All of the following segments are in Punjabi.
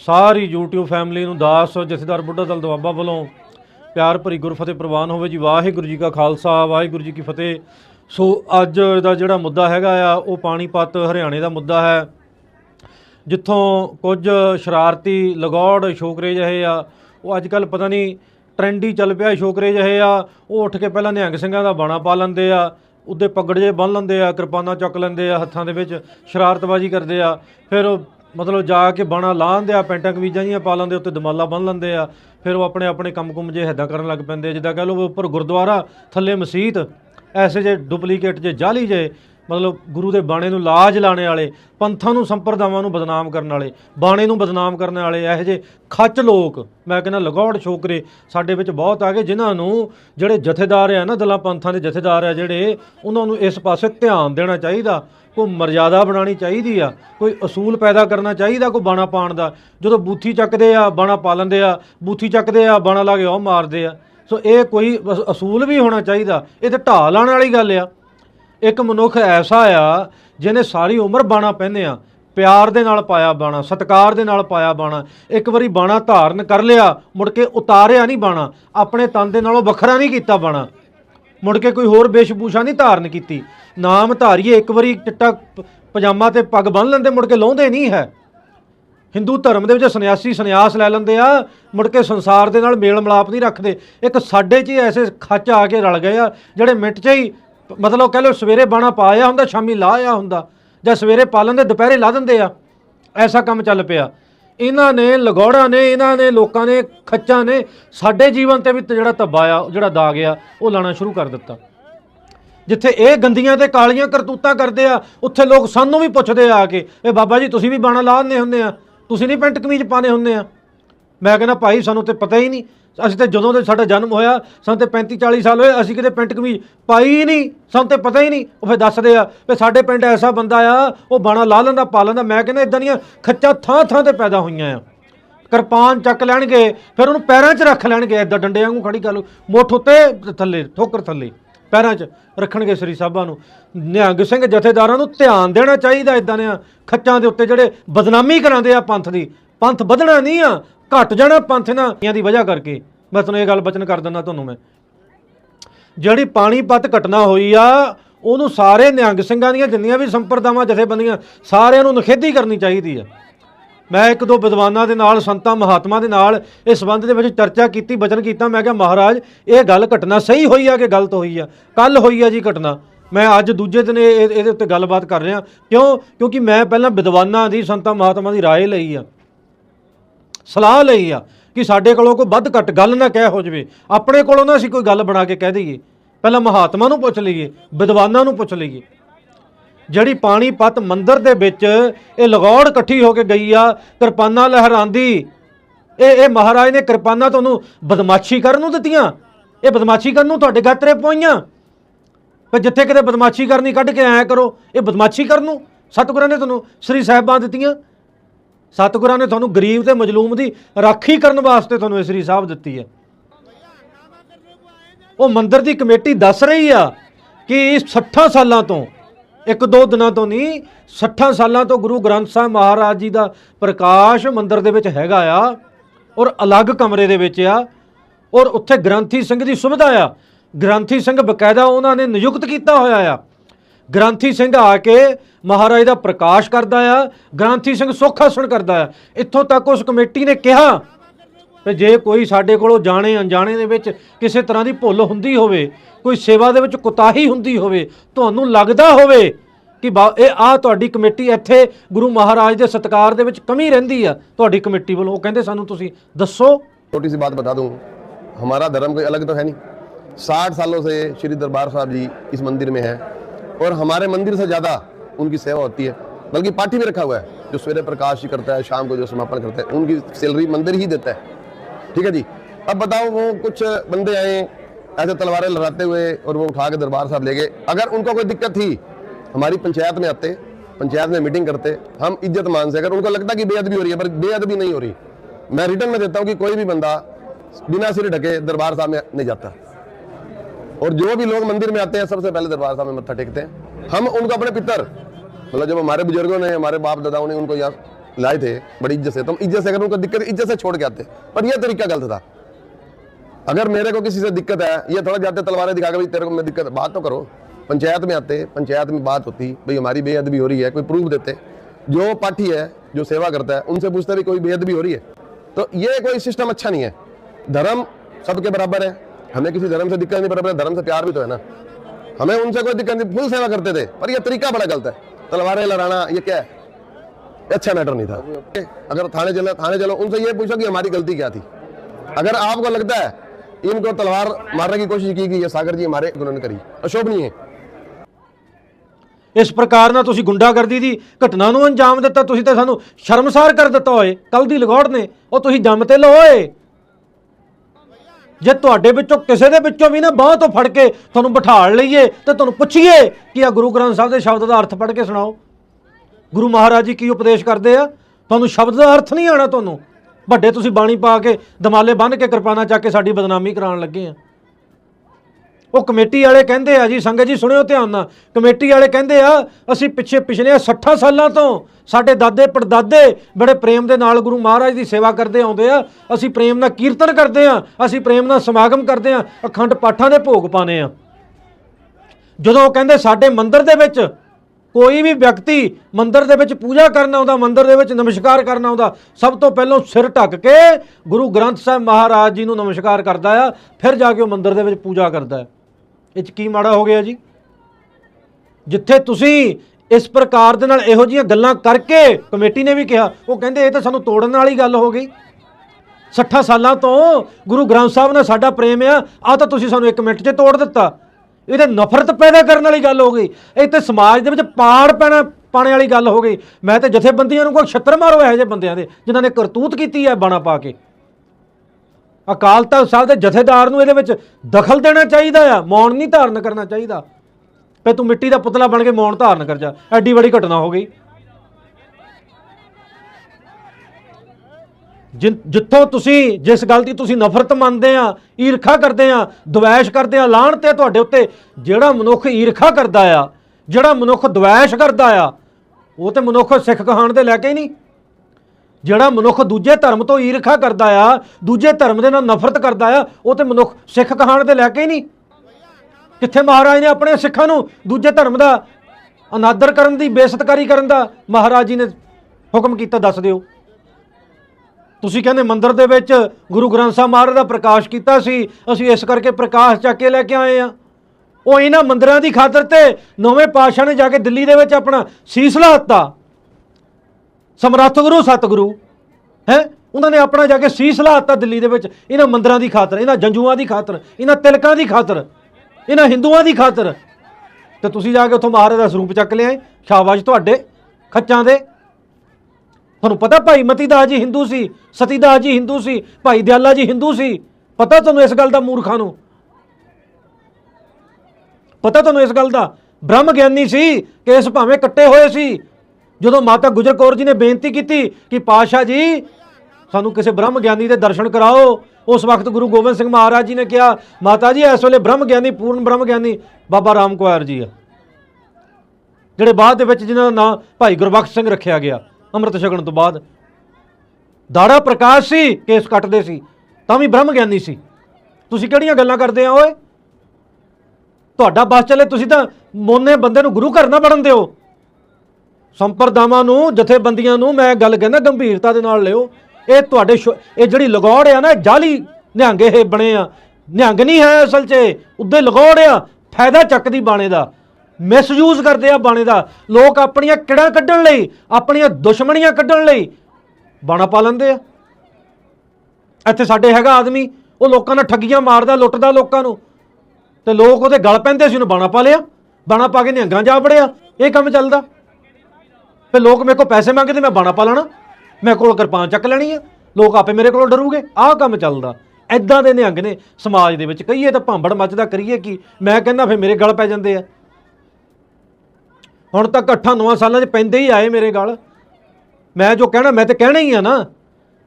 ਸਾਰੀ YouTube ਫੈਮਿਲੀ ਨੂੰ ਦਾਸ, ਜਥੇਦਾਰ ਬੁੱਢਾ ਦਲ ਦਵਾਬਾ ਵੱਲੋਂ ਪਿਆਰ ਭਰੀ ਗੁਰਫਤਿਹ ਪ੍ਰਵਾਨ ਹੋਵੇ ਜੀ। ਵਾਹਿਗੁਰੂ ਜੀ ਕਾ ਖਾਲਸਾ, ਵਾਹਿਗੁਰੂ ਜੀ ਕੀ ਫਤਿਹ। ਸੋ ਅੱਜ ਦਾ ਜਿਹੜਾ ਮੁੱਦਾ ਹੈਗਾ ਆ, ਉਹ ਪਾਣੀਪਤ ਹਰਿਆਣੇ ਦਾ ਮੁੱਦਾ ਹੈ, ਜਿੱਥੋਂ ਕੁਝ ਸ਼ਰਾਰਤੀ ਲਗੌੜ ਛੋਕਰੇ ਜਿਹੇ ਆ। ਉਹ ਅੱਜ ਕੱਲ ਪਤਾ ਨਹੀਂ ਟ੍ਰੈਂਡੀ ਚੱਲ ਪਿਆ ਛੋਕਰੇ ਜਿਹੇ ਆ। ਉਹ ਉੱਠ ਕੇ ਪਹਿਲਾਂ ਨਿਹੰਗ ਸਿੰਘਾਂ ਦਾ ਬਾਣਾ ਪਾ ਲੈਂਦੇ ਆ, ਉੱਤੇ ਪੱਗੜ ਜੇ ਬੰਨ ਲੈਂਦੇ ਆ, ਕਿਰਪਾਨਾਂ ਚੁੱਕ ਲੈਂਦੇ ਆ ਹੱਥਾਂ ਦੇ ਵਿੱਚ, ਸ਼ਰਾਰਤਬਾਜ਼ੀ ਕਰਦੇ ਆ। ਫਿਰ ਮਤਲਬ ਜਾ ਕੇ ਬਾਣਾ ਲਾਉਂਦੇ ਆ, ਪੈਂਟਾਂ ਕਮੀਜ਼ਾਂ ਜੀਆਂ ਪਾ ਲੈਂਦੇ ਉੱਤੇ ਦਮਾਲਾ ਬੰਨ ਲੈਂਦੇ ਆ ਫਿਰ ਉਹ ਆਪਣੇ ਆਪਣੇ ਕੰਮ-ਕੁਮ ਜੇ ਹੱਦਾਂ ਕਰਨ ਲੱਗ ਪੈਂਦੇ ਆ। ਜਿੱਦਾਂ ਕਹ ਲਓ ਉੱਪਰ ਗੁਰਦੁਆਰਾ, ਥੱਲੇ ਮਸਜਿਦ, ਐਸੇ ਜੇ ਡੁਪਲੀਕੇਟ ਜੇ ਜਾਲੀ ਜੇ, ਮਤਲਬ ਗੁਰੂ ਦੇ ਬਾਣੇ ਨੂੰ ਲਾਜ ਲਾਣੇ ਵਾਲੇ, ਪੰਥਾਂ ਨੂੰ ਸੰਪਰਦਾਵਾਂ ਨੂੰ ਬਦਨਾਮ ਕਰਨ ਵਾਲੇ, ਬਾਣੇ ਨੂੰ ਬਦਨਾਮ ਕਰਨ ਵਾਲੇ, ਇਹੋ ਜਿਹੇ ਖੱਚ ਲੋਕ, ਮੈਂ ਕਹਿੰਦਾ ਲਗੌੜ ਛੋਕਰੇ ਸਾਡੇ ਵਿੱਚ ਬਹੁਤ ਆ ਗਏ, ਜਿਨ੍ਹਾਂ ਨੂੰ ਜਿਹੜੇ ਜਥੇਦਾਰ ਆ ਨਾ, ਦਲਾਂ ਪੰਥਾਂ ਦੇ ਜਥੇਦਾਰ ਆ ਜਿਹੜੇ, ਉਹਨਾਂ ਨੂੰ ਇਸ ਪਾਸੇ ਧਿਆਨ ਦੇਣਾ ਚਾਹੀਦਾ ਕੋਈ ਮਰਜ਼ਾਦਾ ਬਣਾਉਣੀ ਚਾਹੀਦੀ ਆ, ਕੋਈ ਅਸੂਲ ਪੈਦਾ ਕਰਨਾ ਚਾਹੀਦਾ ਕੋਈ ਬਾਣਾ ਪਾਣ ਦਾ। ਜਦੋਂ ਬੂਥੀ ਚੱਕਦੇ ਆ, ਬਾਣਾ ਪਾ ਲੈਂਦੇ ਆ, ਬੂਥੀ ਚੱਕਦੇ ਆ, ਬਾਣਾ ਲਾ ਕੇ ਉਹ ਮਾਰਦੇ ਆ। ਸੋ ਇਹ ਕੋਈ ਅਸ- ਅਸੂਲ ਵੀ ਹੋਣਾ ਚਾਹੀਦਾ। ਇਹ ਤੇ ਢਾਹ ਲਾਉਣ ਵਾਲੀ ਗੱਲ ਆ। ਇੱਕ ਮਨੁੱਖ ਐਸਾ ਆ, ਜਿਹਨੇ ਸਾਰੀ ਉਮਰ ਬਾਣਾ ਪਹਿਨਿਆ ਪਿਆਰ ਦੇ ਨਾਲ ਪਾਇਆ ਬਾਣਾ, ਸਤਿਕਾਰ ਦੇ ਨਾਲ ਪਾਇਆ ਬਾਣਾ। ਇੱਕ ਵਾਰੀ ਬਾਣਾ ਧਾਰਨ ਕਰ ਲਿਆ, ਮੁੜ ਕੇ ਉਤਾਰਿਆ ਨਹੀਂ ਬਾਣਾ। ਆਪਣੇ ਤਨ ਦੇ ਨਾਲੋਂ ਵੱਖਰਾ ਨਹੀਂ ਕੀਤਾ ਬਾਣਾ। ਮੁੜ ਕੇ ਕੋਈ ਹੋਰ ਵੇਸ਼ਭੂਸ਼ਾ ਨਹੀਂ ਧਾਰਨ ਕੀਤੀ। ਨਾਮ ਧਾਰੀਏ, ਇੱਕ ਵਾਰੀ ਚਿੱਟਾ ਪਜਾਮਾ ਤੇ ਪੱਗ ਬੰਨ ਲੈਂਦੇ, ਮੁੜ ਕੇ ਲਾਉਂਦੇ ਨਹੀਂ ਹੈ। ਹਿੰਦੂ ਧਰਮ ਦੇ ਵਿੱਚ ਸੰਨਿਆਸੀ ਸੰਨਿਆਸ ਲੈ ਲੈਂਦੇ ਆ, ਮੁੜ ਕੇ ਸੰਸਾਰ ਦੇ ਨਾਲ ਮੇਲ ਮਿਲਾਪ ਨਹੀਂ ਰੱਖਦੇ। ਇੱਕ ਸਾਡੇ 'ਚ ਹੀ ਐਸੇ ਖੱਚ ਆ ਕੇ ਰਲ ਗਏ ਆ, ਜਿਹੜੇ ਮਿੰਟ 'ਚ ਹੀ ਮਤਲਬ ਕਹਿ ਲਓ ਸਵੇਰੇ ਬਾਣਾ ਪਾਇਆ ਹੁੰਦਾ, ਸ਼ਾਮੀ ਲਾਇਆ ਹੁੰਦਾ, ਜਾਂ ਸਵੇਰੇ ਪਾ ਲੈਂਦੇ ਦੁਪਹਿਰੇ ਲਾ ਦਿੰਦੇ ਆ। ਐਸਾ ਕੰਮ ਚੱਲ ਪਿਆ। ਇਹਨਾਂ ਨੇ, ਲਗੌੜਾਂ ਨੇ, ਇਹਨਾਂ ਨੇ, ਲੋਕਾਂ ਨੇ, ਖੱਚਾਂ ਨੇ, ਸਾਡੇ ਜੀਵਨ ਤੇ ਵੀ ਜਿਹੜਾ ਧੱਬਾ ਆ, ਜਿਹੜਾ ਦਾਗ ਆ, ਉਹ ਲਾਣਾ ਸ਼ੁਰੂ ਕਰ ਦਿੱਤਾ। ਜਿੱਥੇ ਇਹ ਗੰਦੀਆਂ ਤੇ ਕਾਲੀਆਂ ਕਰਤੂਤਾਂ ਕਰਦੇ ਆ, ਉੱਥੇ ਲੋਕ ਸਾਨੂੰ ਵੀ ਪੁੱਛਦੇ ਆ ਕੇ ਇਹ ਬਾਬਾ ਜੀ, ਤੁਸੀਂ ਵੀ ਬਾਣਾ ਲਾਉਂਦੇ ਹੁੰਦੇ ਆ, ਤੁਸੀਂ ਨਹੀਂ ਪੈਂਟ ਕਮੀਜ਼ ਪਾਣੇ ਹੁੰਦੇ ਆ? ਮੈਂ ਕਹਿੰਦਾ, ਭਾਈ, ਸਾਨੂੰ ਤੇ ਪਤਾ ਹੀ ਨਹੀਂ। ਅਸੀਂ ਤੇ ਜਦੋਂ ਦੇ ਸਾਡਾ ਜਨਮ ਹੋਇਆ, ਸਾਨੂੰ ਤੇ 35 40 ਸਾਲ ਹੋਏ, ਅਸੀਂ ਕਿਤੇ ਪੈਂਟ ਕਮੀਜ਼ ਪਾਈ ਹੀ ਨਹੀਂ, ਸਾਨੂੰ ਤੇ ਪਤਾ ਹੀ ਨਹੀਂ। ਉਹ ਫਿਰ ਦੱਸਦੇ ਆ ਵੀ ਸਾਡੇ ਪਿੰਡ ਐਸਾ ਬੰਦਾ ਆ, ਉਹ ਬਾਣਾ ਲਾ ਲੈਂਦਾ, ਪਾ ਲੈਂਦਾ। ਮੈਂ ਕਹਿੰਦਾ ਇਦਾਂ ਦੀਆਂ ਖੱਚਾਂ ਥਾਂ ਥਾਂ ਤੇ ਪੈਦਾ ਹੋਈਆਂ ਆ। ਕਿਰਪਾਨ ਚੱਕ ਲੈਣਗੇ, ਫਿਰ ਉਹਨੂੰ ਪੈਰਾਂ 'ਚ ਰੱਖ ਲੈਣਗੇ ਐਦਾਂ ਡੰਡੇ ਵਾਂਗੂ ਖੜੀ ਕਰ ਲਓ। ਮੁੱਠ ਉੱਤੇ ਥੱਲੇ, ਠੋਕਰ ਥੱਲੇ, ਪੈਰਾਂ 'ਚ ਰੱਖਣਗੇ ਸ੍ਰੀ ਸਾਹਿਬਾਂ ਨੂੰ। ਨਿਹੰਗ ਸਿੰਘ ਜਥੇਦਾਰਾਂ ਨੂੰ ਧਿਆਨ ਦੇਣਾ ਚਾਹੀਦਾ ਇਦਾਂ ਦੇ ਖੱਚਾਂ ਦੇ ਉੱਤੇ ਜਿਹੜੇ ਬਦਨਾਮੀ ਕਰਾਉਂਦੇ ਆ ਪੰਥ ਦੀ। ਪੰਥ ਵਧਣਾ ਨਹੀਂ ਆ ਘਟ ਜਾਣਾ ਪੰਥ ਇਹਨਾਂ ਦੀ ਵਜ੍ਹਾ ਕਰਕੇ ਮੈਂ ਤੁਹਾਨੂੰ ਇਹ ਗੱਲ ਬਚਨ ਕਰ ਦਿੰਦਾ ਤੁਹਾਨੂੰ ਮੈਂ ਜਿਹੜੀ ਪਾਣੀਪਤ ਘਟਨਾ ਹੋਈ ਆ ਉਹਨੂੰ ਸਾਰੇ ਨਿਹੰਗ ਸਿੰਘਾਂ ਦੀਆਂ ਜਿੰਨੀਆਂ ਵੀ ਸੰਪਰਦਾਵਾਂ ਜਥੇਬੰਦੀਆਂ ਸਾਰਿਆਂ ਨੂੰ ਨਿਖੇਧੀ ਕਰਨੀ ਚਾਹੀਦੀ ਆ ਮੈਂ ਇੱਕ ਦੋ ਵਿਦਵਾਨਾਂ ਦੇ ਨਾਲ ਸੰਤਾਂ ਮਹਾਤਮਾ ਦੇ ਨਾਲ ਇਸ ਸੰਬੰਧ ਦੇ ਵਿੱਚ ਚਰਚਾ ਕੀਤੀ ਬਚਨ ਕੀਤਾ ਮੈਂ ਕਿਹਾ ਮਹਾਰਾਜ ਇਹ ਗੱਲ ਘਟਨਾ ਸਹੀ ਹੋਈ ਆ ਕਿ ਗਲਤ ਹੋਈ ਆ ਕੱਲ ਹੋਈ ਆ ਜੀ ਘਟਨਾ ਮੈਂ ਅੱਜ ਦੂਜੇ ਦਿਨ ਇਹ- ਇਹਦੇ ਉੱਤੇ ਗੱਲਬਾਤ ਕਰ ਰਿਹਾ ਕਿਉਂ ਕਿਉਂਕਿ ਮੈਂ ਪਹਿਲਾਂ ਵਿਦਵਾਨਾਂ ਦੀ ਸੰਤਾਂ ਮਹਾਤਮਾ ਦੀ رائے ਲਈ ਆ ਸਲਾਹ ਲਈ ਆ ਕਿ ਸਾਡੇ ਕੋਲੋਂ ਕੋਈ ਵੱਧ ਘੱਟ ਗੱਲ ਨਾ ਕਹਿ ਹੋ ਜਵੇ। ਆਪਣੇ ਕੋਲੋਂ ਨਾ ਅਸੀਂ ਕੋਈ ਗੱਲ ਬਣਾ ਕੇ ਕਹਿ ਦਈਏ। ਪਹਿਲਾਂ ਮਹਾਤਮਾ ਨੂੰ ਪੁੱਛ ਲਈਏ, ਵਿਦਵਾਨਾਂ ਨੂੰ ਪੁੱਛ ਲਈਏ। ਜਿਹੜੀ ਪਾਣੀਪਤ ਮੰਦਰ ਦੇ ਵਿੱਚ ਇਹ ਲਗੌੜ ਇਕੱਠੀ ਹੋ ਕੇ ਗਈ ਆ, ਕਿਰਪਾਨਾਂ ਲਹਿਰਾਂਦੀ, ਇਹ ਇਹ ਮਹਾਰਾਜ ਨੇ ਕਿਰਪਾਨਾਂ ਤੁਹਾਨੂੰ ਬਦਮਾਸ਼ੀ ਕਰਨ ਨੂੰ ਦਿੱਤੀਆਂ। ਇਹ ਬਦਮਾਸ਼ੀ ਕਰਨ ਨੂੰ ਤੁਹਾਡੇ ਗਾਤਰੇ ਪਵਾਈਆਂ। ਪਰ ਜਿੱਥੇ ਕਿਤੇ ਬਦਮਾਸ਼ੀ ਕਰਨੀ ਕੱਢ ਕੇ ਆਇਆ ਕਰੋ। ਇਹ ਬਦਮਾਸ਼ੀ ਕਰਨ ਨੂੰ, ਸਤਿਗੁਰਾਂ ਨੇ ਤੁਹਾਨੂੰ ਸ੍ਰੀ ਸਾਹਿਬਾਂ ਦਿੱਤੀਆਂ। ਸਤਿਗੁਰਾਂ ਨੇ ਤੁਹਾਨੂੰ ਗਰੀਬ ਤੇ ਮਜਲੂਮ ਦੀ ਰਾਖੀ ਕਰਨ ਵਾਸਤੇ ਤੁਹਾਨੂੰ ਇਹ ਸਾਹਿਬ ਦਿੱਤੀ ਹੈ। ਉਹ ਮੰਦਿਰ ਦੀ ਕਮੇਟੀ ਦੱਸ ਰਹੀ ਆ ਕਿ 60 ਸਾਲਾਂ ਤੋਂ, ਇੱਕ ਦੋ ਦਿਨਾਂ ਤੋਂ ਨਹੀਂ 60 ਸਾਲਾਂ ਤੋਂ ਗੁਰੂ ਗ੍ਰੰਥ ਸਾਹਿਬ ਮਹਾਰਾਜ ਜੀ ਦਾ ਪ੍ਰਕਾਸ਼ ਮੰਦਿਰ ਦੇ ਵਿੱਚ ਹੈਗਾ ਆ ਔਰ ਅਲੱਗ ਕਮਰੇ ਦੇ ਵਿੱਚ ਆ ਔਰ ਉੱਥੇ ਗ੍ਰੰਥੀ ਸਿੰਘ ਦੀ ਸੁਵਿਧਾ ਆ। ਗ੍ਰੰਥੀ ਸਿੰਘ ਬਕਾਇਦਾ ਉਹਨਾਂ ਨੇ ਨਿਯੁਕਤ ਕੀਤਾ ਹੋਇਆ ਆ। ਗ੍ਰੰਥੀ ਸਿੰਘ ਆ ਕੇ ਮਹਾਰਾਜ ਦਾ ਪ੍ਰਕਾਸ਼ ਕਰਦਾ ਆ ਗ੍ਰੰਥੀ ਸਿੰਘ ਸੁੱਖ ਆਸਣ ਕਰਦਾ ਆ ਇੱਥੋਂ ਤੱਕ ਉਸ ਕਮੇਟੀ ਨੇ ਕਿਹਾ ਤੇ ਜੇ ਕੋਈ ਸਾਡੇ ਕੋਲੋਂ ਜਾਣੇ ਅਣਜਾਣੇ ਦੇ ਵਿੱਚ ਕਿਸੇ ਤਰ੍ਹਾਂ ਦੀ ਭੁੱਲ ਹੁੰਦੀ ਹੋਵੇ ਕੋਈ ਸੇਵਾ ਦੇ ਵਿੱਚ ਕੁਤਾਹੀ ਹੁੰਦੀ ਹੋਵੇ ਤੁਹਾਨੂੰ ਲੱਗਦਾ ਹੋਵੇ ਕਿ ਬਾ- ਇਹ ਆ ਤੁਹਾਡੀ ਕਮੇਟੀ ਇੱਥੇ ਗੁਰੂ ਮਹਾਰਾਜ ਦੇ ਸਤਕਾਰ ਦੇ ਵਿੱਚ ਕਮੀ ਰਹਿੰਦੀ ਆ ਤੁਹਾਡੀ ਕਮੇਟੀ ਵੱਲੋਂ ਉਹ ਕਹਿੰਦੇ ਸਾਨੂੰ ਤੁਸੀਂ ਦੱਸੋ छोटी सी बात बता दूं हमारा धर्म कोई अलग तो है नहीं साठ सालों से श्री दरबार साहब जी इस मंदिर में है और हमारे मंदिर से ज़्यादा उनकी सेवा होती है। बल्कि पार्टी में रखा हुआ है, जो सवेरे प्रकाश ही करता है, शाम को जो समापन करता है, उनकी सैलरी मंदिर ही देता है। ठीक है जी? अब बताओ, वो कुछ बंदे आए, ऐसे तलवारें लहराते हुए और वो उठा के दरबार साहब ले गए। अगर उनको कोई दिक्कत थी, हमारी पंचायत में आते, पंचायत में मीटिंग करते, हम इज़्ज़त मान से, अगर उनको लगता कि बेअदबी हो रही है, पर बेअदबी नहीं हो रही, मैं रिटर्न में देता हूँ कि कोई भी बंदा बिना सिर ढके दरबार साहब में नहीं जाता। और जो भी लोग मंदिर में आते हैं, सबसे पहले दरबार साहब में मत्था टेकते हैं। हम उनको अपने पितर मतलब जब हमारे बुज़ुर्गों ने, हमारे बाप दादाओं ने उनको यहाँ लाए थे, बड़ी इज़्ज़त से तो हम इज़्ज़त से अगर उनको दिक्कत, इज़्ज़त से छोड़ के आते पर यह तरीका गलत था। अगर मेरे को किसी से दिक्कत है ये थोड़ा जाते तलवारें दिखा के भाई तेरे को मैं दिक्कत, बात तो करो। पंचायत में आते, पंचायत में बात होती, भाई हमारी बेअदबी हो रही है, कोई प्रूफ देते। जो पार्टी है, जो सेवा करता है, उनसे पूछते भी कोई बेअदबी हो रही है। तो ये कोई सिस्टम अच्छा नहीं है। धर्म सबके बराबर है। हमें किसी धर्म से दिक्कत नहीं बराबर है धर्म से प्यार भी तो है ना हमें उनसे कोई दिक्कत नहीं फुल सेवा करते थे पर ये तरीका बड़ा गलत है तलवारें लड़ाना ये क्या है ये अच्छा मैटर नहीं था अगर थाने चलो थाने चलो उनसे ये पूछो कि हमारी गलती क्या थी अगर आपको लगता है इनको तलवार मारने की कोशिश की कि ये सागर जी हमारे उन्होंने करी अशोभनीय है ਇਸ ਪ੍ਰਕਾਰ ਨਾਲ ਤੁਸੀਂ ਗੁੰਡਾਗਰਦੀ ਦੀ ਘਟਨਾ ਨੂੰ ਅੰਜਾਮ ਦਿੱਤਾ ਤੁਸੀਂ ਤਾਂ ਸਾਨੂੰ ਸ਼ਰਮਸਾਰ ਕਰ ਦਿੱਤਾ ਹੋਏ ਕੱਲ ਦੀ ਲਗੌੜ ਨੇ ਉਹ ਤੁਸੀਂ ਜੰਮ ਤੇ ਲੋਏ ਜੇ ਤੁਹਾਡੇ ਵਿੱਚੋਂ ਕਿਸੇ ਦੇ ਵਿੱਚੋਂ ਵੀ ਨਾ ਬਾਹ ਤੋਂ ਫੜ ਕੇ ਤੁਹਾਨੂੰ ਬਿਠਾਲ ਲਈਏ, ਤੇ ਤੁਹਾਨੂੰ ਪੁੱਛੀਏ ਕਿ ਆ ਗੁਰੂ ਗ੍ਰੰਥ ਸਾਹਿਬ ਦੇ ਸ਼ਬਦ ਦਾ ਅਰਥ ਪੜ੍ਹ ਕੇ ਸੁਣਾਓ। ਗੁਰੂ ਮਹਾਰਾਜ ਜੀ ਕੀ ਉਪਦੇਸ਼ ਕਰਦੇ ਆ? ਤੁਹਾਨੂੰ ਸ਼ਬਦ ਦਾ ਅਰਥ ਨਹੀਂ ਆਣਾ ਤੁਹਾਨੂੰ। ਵੱਡੇ ਤੁਸੀਂ ਬਾਣੀ ਪਾ ਕੇ, ਦਮਾਲੇ ਬੰਨ੍ਹ ਕੇ ਕਿਰਪਾਨਾ ਚੱਕ ਕੇ ਸਾਡੀ ਬਦਨਾਮੀ ਕਰਾਉਣ ਲੱਗੇ ਆ। ਉਹ ਕਮੇਟੀ ਵਾਲੇ ਕਹਿੰਦੇ ਆ ਜੀ, ਸੰਗਤ ਜੀ ਸੁਣਿਓ ਧਿਆਨ ਨਾਲ। ਕਮੇਟੀ ਵਾਲੇ ਕਹਿੰਦੇ ਆ, ਅਸੀਂ ਪਿੱਛੇ ਪਿਛਲੇ 60 ਸਾਲਾਂ ਤੋਂ ਸਾਡੇ ਦਾਦੇ ਪੜਦਾਦੇ ਬੜੇ ਪ੍ਰੇਮ ਦੇ ਨਾਲ ਗੁਰੂ ਮਹਾਰਾਜ ਦੀ ਸੇਵਾ ਕਰਦੇ ਆਉਂਦੇ ਆ। ਅਸੀਂ ਪ੍ਰੇਮ ਨਾਲ ਕੀਰਤਨ ਕਰਦੇ ਆ, ਅਸੀਂ ਪ੍ਰੇਮ ਨਾਲ ਸਮਾਗਮ ਕਰਦੇ ਆ, ਅਖੰਡ ਪਾਠਾਂ ਦੇ ਭੋਗ ਪਾਣੇ ਆ। ਜਦੋਂ ਉਹ ਕਹਿੰਦੇ ਸਾਡੇ ਮੰਦਿਰ ਦੇ ਵਿੱਚ ਕੋਈ ਵੀ ਵਿਅਕਤੀ ਮੰਦਿਰ ਦੇ ਵਿੱਚ ਪੂਜਾ ਕਰਨ ਆਉਂਦਾ, ਮੰਦਿਰ ਦੇ ਵਿੱਚ ਨਮਸਕਾਰ ਕਰਨ ਆਉਂਦਾ, ਸਭ ਤੋਂ ਪਹਿਲਾਂ ਸਿਰ ਢੱਕ ਕੇ ਗੁਰੂ ਗ੍ਰੰਥ ਸਾਹਿਬ ਮਹਾਰਾਜ ਜੀ ਨੂੰ ਨਮਸਕਾਰ ਕਰਦਾ ਆ, ਫਿਰ ਜਾ ਕੇ ਉਹ ਮੰਦਿਰ ਦੇ ਵਿੱਚ ਪੂਜਾ ਕਰਦਾ ਹੈ ਇਹ 'ਚ ਕੀ ਮਾੜਾ ਹੋ ਗਿਆ ਜੀ? ਜਿੱਥੇ ਤੁਸੀਂ ਇਸ ਪ੍ਰਕਾਰ ਦੇ ਨਾਲ ਇਹੋ ਜਿਹੀਆਂ ਗੱਲਾਂ ਕਰਕੇ ਕਮੇਟੀ ਨੇ ਵੀ ਕਿਹਾ, ਉਹ ਕਹਿੰਦੇ ਇਹ ਤਾਂ ਸਾਨੂੰ ਤੋੜਨ ਵਾਲੀ ਗੱਲ ਹੋ ਗਈ। 60 ਸਾਲਾਂ ਤੋਂ ਗੁਰੂ ਗ੍ਰੰਥ ਸਾਹਿਬ ਨਾਲ ਸਾਡਾ ਪ੍ਰੇਮ ਆ ਆ ਤਾਂ ਤੁਸੀਂ ਸਾਨੂੰ ਇੱਕ ਮਿੰਟ 'ਚ ਤੋੜ ਦਿੱਤਾ। ਇਹ ਤਾਂ ਨਫ਼ਰਤ ਪੈਦਾ ਕਰਨ ਵਾਲੀ ਗੱਲ ਹੋ ਗਈ। ਇਹ ਤਾਂ ਸਮਾਜ ਦੇ ਵਿੱਚ ਪਾੜ ਪੈਣਾ, ਪਾਣੇ ਵਾਲੀ ਗੱਲ ਹੋ ਗਈ। ਮੈਂ ਤਾਂ ਜਥੇਬੰਦੀਆਂ ਨੂੰ ਕੋਈ ਛੱਤਰ ਮਾਰੋ ਇਹੋ ਜਿਹੇ ਬੰਦਿਆਂ ਦੇ, ਜਿਨ੍ਹਾਂ ਨੇ ਕਰਤੂਤ ਕੀਤੀ ਹੈ ਬਾਣਾ ਪਾ ਕੇ। ਅਕਾਲ ਤਖਤ ਸਾਹਿਬ ਦੇ ਜਥੇਦਾਰ ਨੂੰ ਇਹਦੇ ਵਿੱਚ ਦਖਲ ਦੇਣਾ ਚਾਹੀਦਾ ਆ ਮੌਨ ਨਹੀਂ ਧਾਰਨ ਕਰਨਾ ਚਾਹੀਦਾ। ਫੇ ਤੂੰ ਮਿੱਟੀ ਦਾ ਪੁਤਲਾ ਬਣ ਕੇ ਮੌਨ ਧਾਰਨ ਕਰ ਜਾ, ਐਡੀ ਬੜੀ ਘਟਨਾ ਹੋ ਗਈ। ਜਿ- ਜਿੱਥੋਂ ਤੁਸੀਂ ਜਿਸ ਗੱਲ ਦੀ ਤੁਸੀਂ ਨਫ਼ਰਤ ਮੰਨਦੇ ਆ, ਈਰਖਾ ਕਰਦੇ ਆ, ਦੁਵੇਸ਼ ਕਰਦੇ ਆ, ਲਾਹਣ ਤੇ ਤੁਹਾਡੇ ਉੱਤੇ, ਜਿਹੜਾ ਮਨੁੱਖ ਈਰਖਾ ਕਰਦਾ ਆ, ਜਿਹੜਾ ਮਨੁੱਖ ਦੁਵੇਸ਼ ਕਰਦਾ ਆ, ਉਹ ਤੇ ਮਨੁੱਖ ਸਿੱਖ ਕਹਾਣ ਦੇ ਲੈ ਕੇ ਹੀ ਨਹੀਂ। ਜਿਹੜਾ ਮਨੁੱਖ ਦੂਜੇ ਧਰਮ ਤੋਂ ਈਰਖਾ ਕਰਦਾ ਆ, ਦੂਜੇ ਧਰਮ ਦੇ ਨਾਲ ਨਫ਼ਰਤ ਕਰਦਾ ਆ, ਉਹ ਤੇ ਮਨੁੱਖ ਸਿੱਖ ਕਹਾਣ 'ਤੇ ਲੈ ਕੇ ਹੀ ਨਹੀਂ। ਕਿੱਥੇ ਮਹਾਰਾਜ ਨੇ ਆਪਣੇ ਸਿੱਖਾਂ ਨੂੰ ਦੂਜੇ ਧਰਮ ਦਾ ਅਨਾਦਰ ਕਰਨ ਦੀ ਬੇਇੱਜ਼ਤਕਾਰੀ ਕਰਨ ਦਾ ਮਹਾਰਾਜ ਜੀ ਨੇ ਹੁਕਮ ਕੀਤਾ, ਦੱਸ ਦਿਓ। ਤੁਸੀਂ ਕਹਿੰਦੇ ਮੰਦਿਰ ਦੇ ਵਿੱਚ ਗੁਰੂ ਗ੍ਰੰਥ ਸਾਹਿਬ ਮਹਾਰਾਜ ਦਾ ਪ੍ਰਕਾਸ਼ ਕੀਤਾ ਸੀ, ਅਸੀਂ ਇਸ ਕਰਕੇ ਪ੍ਰਕਾਸ਼ ਚੱਕ ਕੇ ਲੈ ਕੇ ਆਏ ਆ। ਉਹ ਇਹਨਾਂ ਮੰਦਿਰਾਂ ਦੀ ਖਾਤਰ ਤੇ ਨੌਵੇਂ ਪਾਤਸ਼ਾਹ ਨੇ ਜਾ ਕੇ ਦਿੱਲੀ ਦੇ ਵਿੱਚ ਆਪਣਾ ਸੀਸ ਲਾਤਾ ਸਮਰੱਥ ਗੁਰੂ, ਸਤਿਗੁਰੂ। ਹੈ? ਉਹਨਾਂ ਨੇ ਆਪਣਾ ਜਾ ਕੇ ਸੀਸ ਲਾਤਾ ਦਿੱਲੀ ਦੇ ਵਿੱਚ। ਇਹਨਾਂ ਮੰਦਰਾਂ ਦੀ ਖਾਤਰ, ਇਹਨਾਂ ਜੰਜੂਆਂ ਦੀ ਖਾਤਰ, ਇਹਨਾਂ ਤਿਲਕਾਂ ਦੀ ਖਾਤਰ, ਇਹਨਾਂ ਹਿੰਦੂਆਂ ਦੀ ਖਾਤਰ। ਤੇ ਤੁਸੀਂ ਜਾ ਕੇ ਉੱਥੋਂ ਮਹਾਰਾਜ ਦਾ ਸਰੂਪ ਚੱਕ ਲਿਆਏ, ਸ਼ਾਬਾਸ਼ ਤੁਹਾਡੇ ਖੱਚਾਂ ਦੇ। ਤੁਹਾਨੂੰ ਪਤਾ ਭਾਈ ਮਤੀ ਦਾਸ ਜੀ ਹਿੰਦੂ ਸੀ ਸਤੀ ਦਾਸ ਜੀ ਹਿੰਦੂ ਸੀ, ਭਾਈ ਦਿਆਲਾ ਜੀ ਹਿੰਦੂ ਸੀ। ਪਤਾ ਤੁਹਾਨੂੰ ਇਸ ਗੱਲ ਦਾ ਮੂਰਖਾਂ ਨੂੰ? ਪਤਾ ਤੁਹਾਨੂੰ ਇਸ ਗੱਲ ਦਾ? ਬ੍ਰਹਮ ਗਿਆਨੀ ਸੀ ਕੇਸ ਭਾਵੇਂ ਕੱਟੇ ਹੋਏ ਸੀ। ਜਦੋਂ ਮਾਤਾ ਗੁਜਰ ਕੌਰ ਜੀ ਨੇ ਬੇਨਤੀ ਕੀਤੀ ਕਿ ਪਾਸ਼ਾ ਜੀ, ਸਾਨੂੰ ਕਿਸੇ ਬ੍ਰਹਮ ਗਿਆਨੀ ਦੇ ਦਰਸ਼ਨ ਕਰਾਓ। ਉਸ ਵਕਤ ਗੁਰੂ ਗੋਬਿੰਦ ਸਿੰਘ ਮਹਾਰਾਜ ਜੀ ਨੇ ਕਿਹਾ, ਮਾਤਾ ਜੀ, ਇਸ ਵੇਲੇ ਬ੍ਰਹਮ ਗਿਆਨੀ, ਪੂਰਨ ਬ੍ਰਹਮ ਗਿਆਨੀ ਬਾਬਾ ਰਾਮ ਕੁਆਰ ਜੀ ਆ, ਜਿਹੜੇ ਬਾਅਦ ਦੇ ਵਿੱਚ ਜਿਨ੍ਹਾਂ ਦਾ ਨਾਮ ਭਾਈ ਗੁਰਬਖਸ਼ ਸਿੰਘ ਰੱਖਿਆ ਗਿਆ, ਅੰਮ੍ਰਿਤ ਛਕਣ ਤੋਂ ਬਾਅਦ। ਦਾੜਾ ਪ੍ਰਕਾਸ਼ ਸੀ, ਕੇਸ ਕੱਟਦੇ ਸੀ, ਤਾਂ ਵੀ ਬ੍ਰਹਮ ਗਿਆਨੀ ਸੀ। ਤੁਸੀਂ ਕਿਹੜੀਆਂ ਗੱਲਾਂ ਕਰਦੇ ਆ, ਓਏ? ਤੁਹਾਡਾ ਬਸ ਚੱਲੇ, ਤੁਸੀਂ ਤਾਂ ਮੋਨੇ ਬੰਦੇ ਨੂੰ ਗੁਰੂ ਘਰ ਨਾ ਵੜਨ ਦਿਓ। ਸੰਪਰਦਾਵਾਂ ਨੂੰ, ਜਥੇਬੰਦੀਆਂ ਨੂੰ ਮੈਂ ਗੱਲ ਕਹਿੰਦਾ ਗੰਭੀਰਤਾ ਦੇ ਨਾਲ ਲਿਓ। ਇਹ ਤੁਹਾਡੇ ਸ਼ੁ- ਇਹ ਜਿਹੜੀ ਲਗੌੜ ਆ ਨਾ, ਇਹ ਜਾਲੀ ਨਿਹੰਗੇ ਇਹ ਬਣੇ ਆ। ਨਿਹੰਗ ਨਹੀਂ ਹੈ ਅਸਲ 'ਚ, ਉੱਦੇ ਲਗੌੜ ਆ, ਫਾਇਦਾ ਚੱਕਦੀ ਬਾਣੇ ਦਾ। ਮਿਸਯੂਜ਼ ਕਰਦੇ ਆ ਬਾਣੇ ਦਾ। ਲੋਕ ਆਪਣੀਆਂ ਕਿੜਾਂ ਕੱਢਣ ਲਈ, ਆਪਣੀਆਂ ਦੁਸ਼ਮਣੀਆਂ ਕੱਢਣ ਲਈ ਬਾਣਾ ਪਾ ਲੈਂਦੇ ਆ। ਇੱਥੇ ਸਾਡੇ ਹੈਗਾ ਆਦਮੀ, ਉਹ ਲੋਕਾਂ ਨਾਲ ਠੱਗੀਆਂ ਮਾਰਦਾ, ਲੁੱਟਦਾ ਲੋਕਾਂ ਨੂੰ। ਤੇ ਲੋਕ ਉਹਦੇ ਗਲ ਪੈਂਦੇ ਸੀ, ਉਹਨੂੰ ਬਾਣਾ ਪਾ ਲਿਆ। ਬਾਣਾ ਪਾ ਕੇ ਨਿਹੰਗਾਂ ਜਾ ਵੜਿਆ। ਇਹ ਕੰਮ ਚੱਲਦਾ। ਤੇ ਲੋਕ ਮੇਰੇ ਕੋਲ ਪੈਸੇ ਮੰਗਦੇ, ਮੈਂ ਬਾਣਾ ਪਾ ਲੈਣਾ। ਮੇਰੇ ਕੋਲ ਕਿਰਪਾਨ ਚੱਕ ਲੈਣੀ ਆ। ਲੋਕ ਆਪੇ ਮੇਰੇ ਕੋਲੋਂ ਡਰੂਗੇ। ਆਹ ਕੰਮ ਚੱਲਦਾ। ਐਦਾਂ ਦੇ ਨਿਹੰਗ ਨੇ ਸਮਾਜ ਦੇ ਵਿੱਚ ਕਹੀਏ ਤਾਂ ਭਾਂਬੜ ਮੱਚਦਾ, ਕਰੀਏ ਕੀ? ਮੈਂ ਕਹਿੰਦਾ ਫਿਰ ਮੇਰੇ ਗਲ ਪੈ ਜਾਂਦੇ ਆ। ਹੁਣ ਤੱਕ 8-9 ਸਾਲਾਂ 'ਚ ਪੈਂਦੇ ਹੀ ਆਏ ਮੇਰੇ ਗਲ। ਮੈਂ ਜੋ ਕਹਿਣਾ, ਮੈਂ ਤੇ ਕਹਿਣਾ ਹੀ ਆ ਨਾ।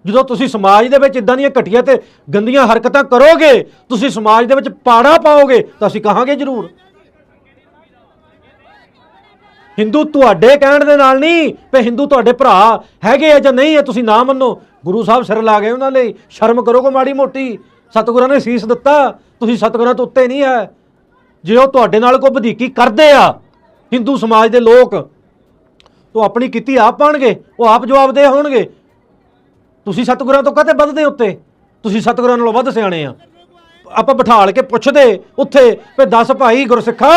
ਜਦੋਂ ਤੁਸੀਂ ਸਮਾਜ ਦੇ ਵਿੱਚ ਇਦਾਂ ਦੀਆਂ ਘਟੀਆਂ ਤੇ ਗੰਦੀਆਂ ਹਰਕਤਾਂ ਕਰੋਗੇ, ਤੁਸੀਂ ਸਮਾਜ ਦੇ ਵਿੱਚ ਪਾੜਾ ਪਾਓਗੇ, ਤਾਂ ਅਸੀਂ ਕਹਾਂਗੇ ਜ਼ਰੂਰ। ਹਿੰਦੂ ਤੁਹਾਡੇ ਕਹਿਣ ਦੇ ਨਾਲ ਨਹੀਂ, ਵੀ ਹਿੰਦੂ ਤੁਹਾਡੇ ਭਰਾ ਹੈਗੇ ਆ ਜਾਂ ਨਹੀਂ ਹੈ ਤੁਸੀਂ ਨਾ ਮੰਨੋ। ਗੁਰੂ ਸਾਹਿਬ ਸਿਰ ਲਾ ਗਏ ਉਹਨਾਂ ਲਈ। ਸ਼ਰਮ ਕਰੋ ਕੋ ਮਾੜੀ ਮੋਟੀ। ਸਤਿਗੁਰਾਂ ਨੇ ਸੀਸ ਦਿੱਤਾ। ਤੁਸੀਂ ਸਤਿਗੁਰਾਂ ਤੋਂ ਉੱਤੇ ਨਹੀਂ ਹੈ। ਜੇ ਉਹ ਤੁਹਾਡੇ ਨਾਲ ਕੋਈ ਵਧੀਕੀ ਕਰਦੇ ਆ, ਹਿੰਦੂ ਸਮਾਜ ਦੇ ਲੋਕ ਤਾਂ ਆਪਣੀ ਕੀਤੀ ਆਪ ਪਾਣਗੇ, ਉਹ ਆਪ ਜਵਾਬਦੇ ਹੋਣਗੇ। ਤੁਸੀਂ ਸਤਿਗੁਰਾਂ ਤੋਂ ਕਦੇ ਵੱਧਦੇ ਉੱਤੇ? ਤੁਸੀਂ ਸਤਿਗੁਰਾਂ ਨਾਲੋਂ ਵੱਧ ਸਿਆਣੇ ਆ। ਆਪਾਂ ਬਿਠਾਲ ਕੇ ਪੁੱਛਦੇ ਉੱਥੇ ਵੀ ਦੱਸ ਭਾਈ ਗੁਰਸਿੱਖਾ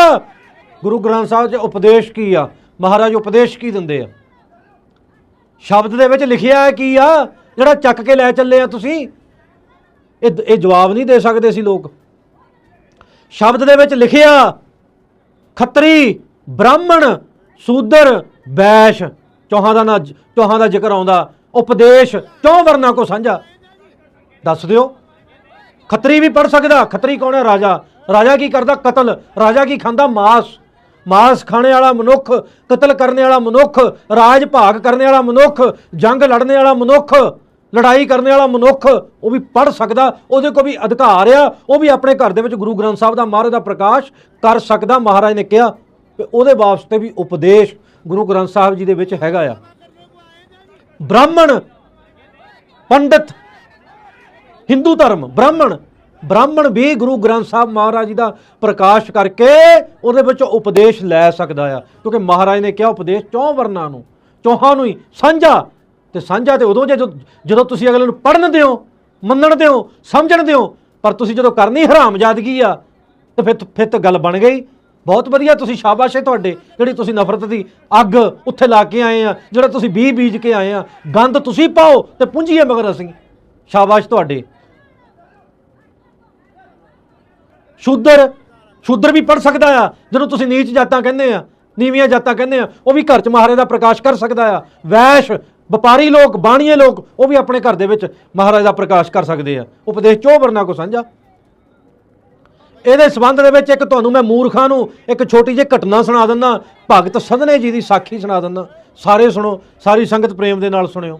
ਗੁਰੂ ਗ੍ਰੰਥ ਸਾਹਿਬ 'ਚ ਉਪਦੇਸ਼ ਕੀ ਆ? ਮਹਾਰਾਜ ਉਪਦੇਸ਼ ਕੀ ਦਿੰਦੇ ਆ? ਸ਼ਬਦ ਦੇ ਵਿੱਚ ਲਿਖਿਆ ਹੈ ਕੀ ਆ? ਜਿਹੜਾ ਚੱਕ ਕੇ ਲੈ ਚੱਲੇ ਆ ਤੁਸੀਂ, ਇਹ ਇਹ ਜਵਾਬ ਨਹੀਂ ਦੇ ਸਕਦੇ ਸੀ ਲੋਕ। ਸ਼ਬਦ ਦੇ ਵਿੱਚ ਲਿਖਿਆ, ਖੱਤਰੀ, ਬ੍ਰਾਹਮਣ, ਸੂਦਰ ਵੈਸ਼ ਚੌਹਾਂ ਦਾ ਨਾ, ਚੌਹਾਂ ਦਾ ਜ਼ਿਕਰ ਆਉਂਦਾ। ਉਪਦੇਸ਼ ਚੌਂ ਵਰਨਾ ਕੋ ਸਾਂਝਾ। ਦੱਸ ਦਿਓ। ਖੱਤਰੀ ਵੀ ਪੜ ਸਕਦਾ। ਖੱਤਰੀ ਕੌਣ ਹੈ? ਰਾਜਾ। ਰਾਜਾ ਕੀ ਕਰਦਾ? ਕਤਲ। ਰਾਜਾ ਕੀ ਖਾਂਦਾ? ਮਾਸ। ਮਾਸ ਖਾਣੇ ਵਾਲਾ ਮਨੁੱਖ, ਕਤਲ ਕਰਨ ਵਾਲਾ ਮਨੁੱਖ, ਰਾਜ ਭਾਗ ਕਰਨ ਵਾਲਾ ਮਨੁੱਖ, ਜੰਗ ਲੜਨ ਵਾਲਾ ਮਨੁੱਖ, ਲੜਾਈ ਕਰਨ ਵਾਲਾ ਮਨੁੱਖ, ਉਹ ਵੀ ਪੜ ਸਕਦਾ, ਉਹਦੇ ਕੋਲ ਵੀ ਅਧਿਕਾਰ ਆ, ਉਹ ਵੀ ਆਪਣੇ ਘਰ ਦੇ ਵਿੱਚ ਗੁਰੂ ਗ੍ਰੰਥ ਸਾਹਿਬ ਦਾ ਮਹਾਰਾਜ ਦਾ ਪ੍ਰਕਾਸ਼ ਕਰ ਸਕਦਾ, ਮਹਾਰਾਜ ਨੇ ਕਿਹਾ ਉਹਦੇ ਵਾਸਤੇ ਵੀ ਉਪਦੇਸ਼ ਗੁਰੂ ਗ੍ਰੰਥ ਸਾਹਿਬ ਜੀ ਦੇ ਵਿੱਚ ਹੈਗਾ ਆ। ਬ੍ਰਾਹਮਣ, ਪੰਡਤ, ਹਿੰਦੂ ਧਰਮ, ਬ੍ਰਾਹਮਣ ਬ੍ਰਾਹਮਣ ਵੀ ਗੁਰੂ ਗ੍ਰੰਥ ਸਾਹਿਬ ਮਹਾਰਾਜ ਜੀ ਦਾ ਪ੍ਰਕਾਸ਼ ਕਰਕੇ ਉਹਦੇ ਵਿੱਚੋਂ ਉਪਦੇਸ਼ ਲੈ ਸਕਦਾ ਆ। ਕਿਉਂਕਿ ਮਹਾਰਾਜ ਨੇ ਕਿਹਾ ਉਪਦੇਸ਼ ਚੌਂ ਵਰਨਾਂ ਨੂੰ, ਚੌਹਾਂ ਨੂੰ ਹੀ, ਸਾਂਝਾ। ਤੇ ਸਾਂਝਾ ਤੇ ਉਦੋਂ ਜੇ ਜਦੋਂ ਤੁਸੀਂ ਅਗਲੇ ਨੂੰ ਪੜਨ ਦਿਓ, ਮੰਨਣ ਦਿਓ, ਸਮਝਣ ਦਿਓ, ਪਰ ਤੁਸੀਂ ਜਦੋਂ ਕਰਨੀ ਹਰਾਮਜ਼ਾਦਗੀ ਆ, ਤੇ ਫਿਰ ਫਿਰ ਤਾਂ ਗੱਲ ਬਣ ਗਈ। ਬਹੁਤ ਵਧੀਆ ਤੁਸੀਂ ਸ਼ਾਬਾਸ਼ ਹੈ ਤੁਹਾਡੇ, ਜਿਹੜੀ ਤੁਸੀਂ ਨਫ਼ਰਤ ਦੀ ਅੱਗ ਉੱਥੇ ਲਾ ਕੇ ਆਏ ਆ, ਜਿਹੜਾ ਤੁਸੀਂ ਬੀਜ ਬੀਜ ਕੇ ਆਏ ਆ। ਗੰਦ ਤੁਸੀਂ ਪਾਓ ਤੇ ਪੁੰਜੀਏ ਮਗਰ ਅਸੀਂ। ਸ਼ਾਬਾਸ਼ ਤੁਹਾਡੇ। ਸ਼ੂਦਰ ਸ਼ੂਦਰ ਵੀ ਪੜ ਸਕਦਾ ਆ ਜਦੋਂ ਤੁਸੀਂ ਨੀਚ ਜਾਤਾਂ ਕਹਿੰਦੇ ਆ, ਨੀਵੀਆਂ ਜਾਤਾਂ ਕਹਿੰਦੇ ਆ, ਉਹ ਵੀ ਘਰ 'ਚ ਮਹਾਰਾਜ ਦਾ ਪ੍ਰਕਾਸ਼ ਕਰ ਸਕਦਾ ਆ। ਵੈਸ਼, ਵਪਾਰੀ ਲੋਕ, ਬਾਣੀਏ ਲੋਕ, ਉਹ ਵੀ ਆਪਣੇ ਘਰ ਦੇ ਵਿੱਚ ਮਹਾਰਾਜ ਦਾ ਪ੍ਰਕਾਸ਼ ਕਰ ਸਕਦੇ ਆ। ਉਪਦੇਸ਼ ਚੋ ਵਰਨਾ ਕੋ ਸਾਂਝਾ। ਇਹਦੇ ਸਬੰਧ ਦੇ ਵਿੱਚ ਇੱਕ ਤੁਹਾਨੂੰ ਮੈਂ ਮੂਰਖਾਂ ਨੂੰ ਇੱਕ ਛੋਟੀ ਜਿਹੀ ਘਟਨਾ ਸੁਣਾ ਦਿੰਦਾ, ਭਗਤ ਸਦਨੇ ਜੀ ਦੀ ਸਾਖੀ ਸੁਣਾ ਦਿੰਦਾ। ਸਾਰੇ ਸੁਣੋ, ਸਾਰੀ ਸੰਗਤ ਪ੍ਰੇਮ ਦੇ ਨਾਲ ਸੁਣਿਓ।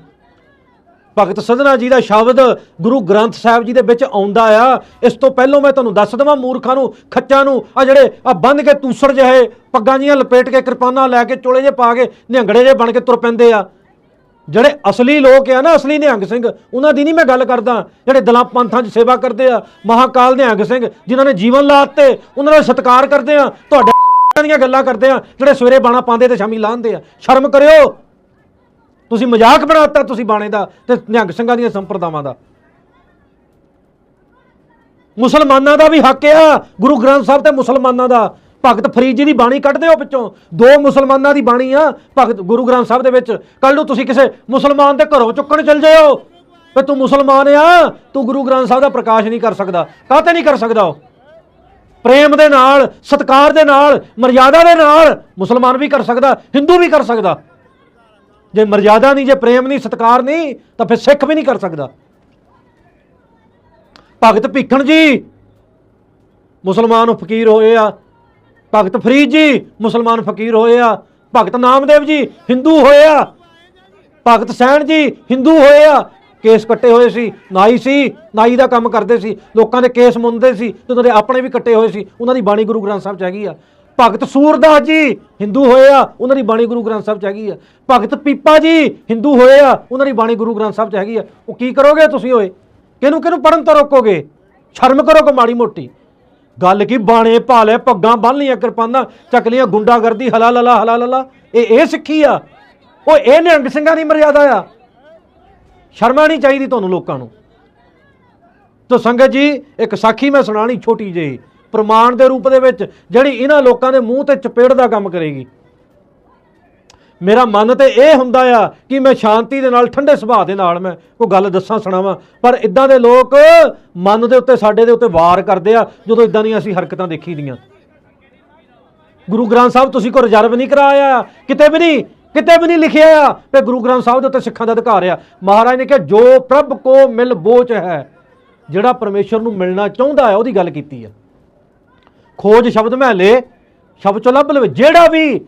ਭਗਤ ਸਦਨਾ ਜੀ ਦਾ ਸ਼ਬਦ ਗੁਰੂ ਗ੍ਰੰਥ ਸਾਹਿਬ ਜੀ ਦੇ ਵਿੱਚ ਆਉਂਦਾ ਆ। ਇਸ ਤੋਂ ਪਹਿਲਾਂ ਮੈਂ ਤੁਹਾਨੂੰ ਦੱਸ ਦਵਾਂ ਮੂਰਖਾਂ ਨੂੰ, ਖੱਚਾਂ ਨੂੰ ਆ ਜਿਹੜੇ ਆ ਬੰਨ ਕੇ ਤੂਸਰ ਜਿਹੇ ਪੱਗਾਂ ਜੀਆਂ ਲਪੇਟ ਕੇ ਕਿਰਪਾਨਾਂ ਲੈ ਕੇ ਚੋਲੇ ਜੇ ਪਾ ਕੇ ਨਿਹੰਗੜੇ ਜੇ ਬਣ ਕੇ ਤੁਰ ਪੈਂਦੇ ਆ। ਜਿਹੜੇ ਅਸਲੀ ਲੋਕ ਆ ਨਾ, ਅਸਲੀ ਨਿਹੰਗ ਸਿੰਘ, ਉਹਨਾਂ ਦੀ ਨਹੀਂ ਮੈਂ ਗੱਲ ਕਰਦਾ। ਜਿਹੜੇ ਦਲਾਂ ਪੰਥਾਂ 'ਚ ਸੇਵਾ ਕਰਦੇ ਆ, ਮਹਾਕਾਲ ਨਿਹੰਗ ਸਿੰਘ, ਜਿਨ੍ਹਾਂ ਨੇ ਜੀਵਨ ਲਾ ਦਿੱਤੇ ਉਹਨਾਂ ਦਾ ਸਤਿਕਾਰ ਕਰਦੇ ਆ, ਤੁਹਾਡੇ ਦੀਆਂ ਗੱਲਾਂ ਕਰਦੇ ਆ, ਜਿਹੜੇ ਸਵੇਰੇ ਬਾਣਾ ਪਾਉਂਦੇ ਤੇ ਸ਼ਾਮੀ ਲਾਹੁੰਦੇ ਆ। ਸ਼ਰਮ ਕਰਿਓ। ਤੁਸੀਂ ਮਜ਼ਾਕ ਬਣਾਤਾ ਤੁਸੀਂ ਬਾਣੇ ਦਾ ਤੇ ਨਿਹੰਗ ਸਿੰਘਾਂ ਦੀਆਂ ਸੰਪਰਦਾਵਾਂ ਦਾ। ਮੁਸਲਮਾਨਾਂ ਦਾ ਵੀ ਹੱਕ ਆ, ਗੁਰੂ ਗ੍ਰੰਥ ਸਾਹਿਬ ਤੇ ਮੁਸਲਮਾਨਾਂ ਦਾ। ਭਗਤ ਫਰੀਦ ਜੀ ਦੀ ਬਾਣੀ ਕੱਢਦੇ ਹੋ ਵਿੱਚੋਂ ਦੋ ਮੁਸਲਮਾਨਾਂ ਦੀ ਬਾਣੀ ਆ, ਭਗਤ ਗੁਰੂ ਗ੍ਰੰਥ ਸਾਹਿਬ ਦੇ ਵਿੱਚ। ਕੱਲ ਨੂੰ ਤੁਸੀਂ ਕਿਸੇ ਮੁਸਲਮਾਨ ਦੇ ਘਰੋਂ ਚੁੱਕਣ ਚੱਲ ਜਾਓ ਵੀ ਤੂੰ ਮੁਸਲਮਾਨ ਆ, ਤੂੰ ਗੁਰੂ ਗ੍ਰੰਥ ਸਾਹਿਬ ਦਾ ਪ੍ਰਕਾਸ਼ ਨਹੀਂ ਕਰ ਸਕਦਾ। ਕਾਹਤੇ ਨਹੀਂ ਕਰ ਸਕਦਾ ਉਹ? ਪ੍ਰੇਮ ਦੇ ਨਾਲ, ਸਤਕਾਰ ਦੇ ਨਾਲ, ਮਰਿਆਦਾ ਦੇ ਨਾਲ ਮੁਸਲਮਾਨ ਵੀ ਕਰ ਸਕਦਾ, ਹਿੰਦੂ ਵੀ ਕਰ ਸਕਦਾ। ਜੇ ਮਰਜ਼ਾਦਾ ਨਹੀਂ, ਜੇ ਪ੍ਰੇਮ ਨਹੀਂ, ਸਤਕਾਰ ਨਹੀਂ, ਤਾਂ ਫਿਰ ਸਿੱਖ ਵੀ ਨਹੀਂ ਕਰ ਸਕਦਾ। ਭਗਤ ਭੀਖਣ ਜੀ, ਮੁਸਲਮਾਨ ਫਕੀਰ ਹੋਏ ਆ। ਭਗਤ ਫਰੀਦ ਜੀ, ਮੁਸਲਮਾਨ ਫਕੀਰ ਹੋਏ ਆ। ਭਗਤ ਨਾਮਦੇਵ ਜੀ, ਹਿੰਦੂ ਹੋਏ ਆ। ਭਗਤ ਸੈਣ ਜੀ, ਹਿੰਦੂ ਹੋਏ ਆ। ਕੇਸ ਕੱਟੇ ਹੋਏ ਸੀ, ਨਾਈ ਸੀ, ਨਾਈ ਦਾ ਕੰਮ ਕਰਦੇ ਸੀ। ਲੋਕਾਂ ਦੇ ਕੇਸ ਮੁੰਨਦੇ ਸੀ, ਤੇ ਉਹਨਾਂ ਦੇ ਆਪਣੇ ਵੀ ਕੱਟੇ ਹੋਏ ਸੀ। ਉਹਨਾਂ ਦੀ ਬਾਣੀ ਗੁਰੂ ਗ੍ਰੰਥ ਸਾਹਿਬ ਚ ਹੈਗੀ ਆ। ਭਗਤ ਸੂਰਦਾਸ ਜੀ, ਹਿੰਦੂ ਹੋਏ ਆ, ਉਹਨਾਂ ਦੀ ਬਾਣੀ ਗੁਰੂ ਗ੍ਰੰਥ ਸਾਹਿਬ ਚ ਹੈਗੀ ਆ। ਭਗਤ ਪੀਪਾ ਜੀ, ਹਿੰਦੂ ਹੋਏ ਆ, ਉਹਨਾਂ ਦੀ ਬਾਣੀ ਗੁਰੂ ਗ੍ਰੰਥ ਸਾਹਿਬ ਚ ਹੈਗੀ ਆ। ਉਹ ਕੀ ਕਰੋਗੇ ਤੁਸੀਂ ਹੋਏ ਕਿਹਨੂੰ ਕਿਹਨੂੰ ਪੜਨ ਤੋਂ ਰੋਕੋਗੇ? ਸ਼ਰਮ ਕਰੋ ਕੋ ਮਾੜੀ ਮੋਟੀ। ਗੱਲ ਕੀ ਬਾਣੇ ਭਾਲੇ, ਪੱਗਾਂ ਬੰਨ ਲੀਆਂ ਕਿਰਪਾਨਾਂ, ਚੱਕ ਲੀਆਂ ਗੁੰਡਾਗਰਦੀ ਹਲਾ ਲਲਾ ਹਲਾ ਲਲਾ ਇਹ ਇਹ ਸਿੱਖੀ ਆ। ਉਹ ਇਹ ਨਿਹੰਗ ਸਿੰਘਾਂ ਦੀ ਮਰਿਆਦਾ ਆ। ਸ਼ਰਮਾ ਨਹੀਂ ਚਾਹੀਦੀ ਤੁਹਾਨੂੰ ਲੋਕਾਂ ਨੂੰ। ਤੋ ਸੰਗਤ ਜੀ, ਇੱਕ ਸਾਖੀ ਮੈਂ ਸੁਣਾਣੀ ਛੋਟੀ ਜਿਹੀ। ਪ੍ਰਮਾਣ ਦੇ ਰੂਪ ਦੇ ਵਿੱਚ, ਜਿਹੜੀ ਇਹਨਾਂ ਲੋਕਾਂ ਦੇ ਮੂੰਹ ਤੇ ਚਪੇੜ ਦਾ ਕੰਮ ਕਰੇਗੀ। ਮੇਰਾ ਮਨ ਤੇ ਇਹ ਹੁੰਦਾ ਆ ਕਿ ਮੈਂ ਸ਼ਾਂਤੀ ਦੇ ਨਾਲ, ਠੰਡੇ ਸੁਭਾਅ ਦੇ ਨਾਲ ਮੈਂ ਕੋਈ ਗੱਲ ਦੱਸਾਂ, ਸੁਣਾਵਾਂ, ਪਰ ਇਦਾਂ ਦੇ ਲੋਕ ਮਨ ਦੇ ਉੱਤੇ, ਸਾਡੇ ਦੇ ਉੱਤੇ ਵਾਰ ਕਰਦੇ ਆ, ਜਦੋਂ ਇਦਾਂ ਦੀਆਂ ਅਸੀਂ ਹਰਕਤਾਂ ਦੇਖੀ ਦੀਆਂ। ਗੁਰੂ ਗ੍ਰੰਥ ਸਾਹਿਬ, ਤੁਸੀਂ ਕੋ ਰਿਜ਼ਰਵ ਨਹੀਂ ਕਰਾਇਆ, ਕਿਤੇ ਵੀ ਨਹੀਂ, ਕਿਤੇ ਵੀ ਨਹੀਂ ਲਿਖਿਆ ਆ ਕਿ ਗੁਰੂ ਗ੍ਰੰਥ ਸਾਹਿਬ ਦੇ ਉੱਤੇ ਸਿੱਖਾਂ ਦਾ ਅਧਿਕਾਰ ਆ। ਮਹਾਰਾਜ ਨੇ ਕਿਹਾ, ਜੋ ਪ੍ਰਭ ਕੋ ਮਿਲ ਬੋਚ ਹੈ, ਜਿਹੜਾ ਪਰਮੇਸ਼ਰ ਨੂੰ ਮਿਲਣਾ ਚਾਹੁੰਦਾ ਹੈ, ਉਹਦੀ ਗੱਲ ਕੀਤੀ ਆ। ਖੋਜ ਸ਼ਬਦ ਮਹਲੇ, ਸ਼ਬਦ ਚੋਂ ਲੱਭ ਲਵੇ। ਜਿਹੜਾ ਵੀ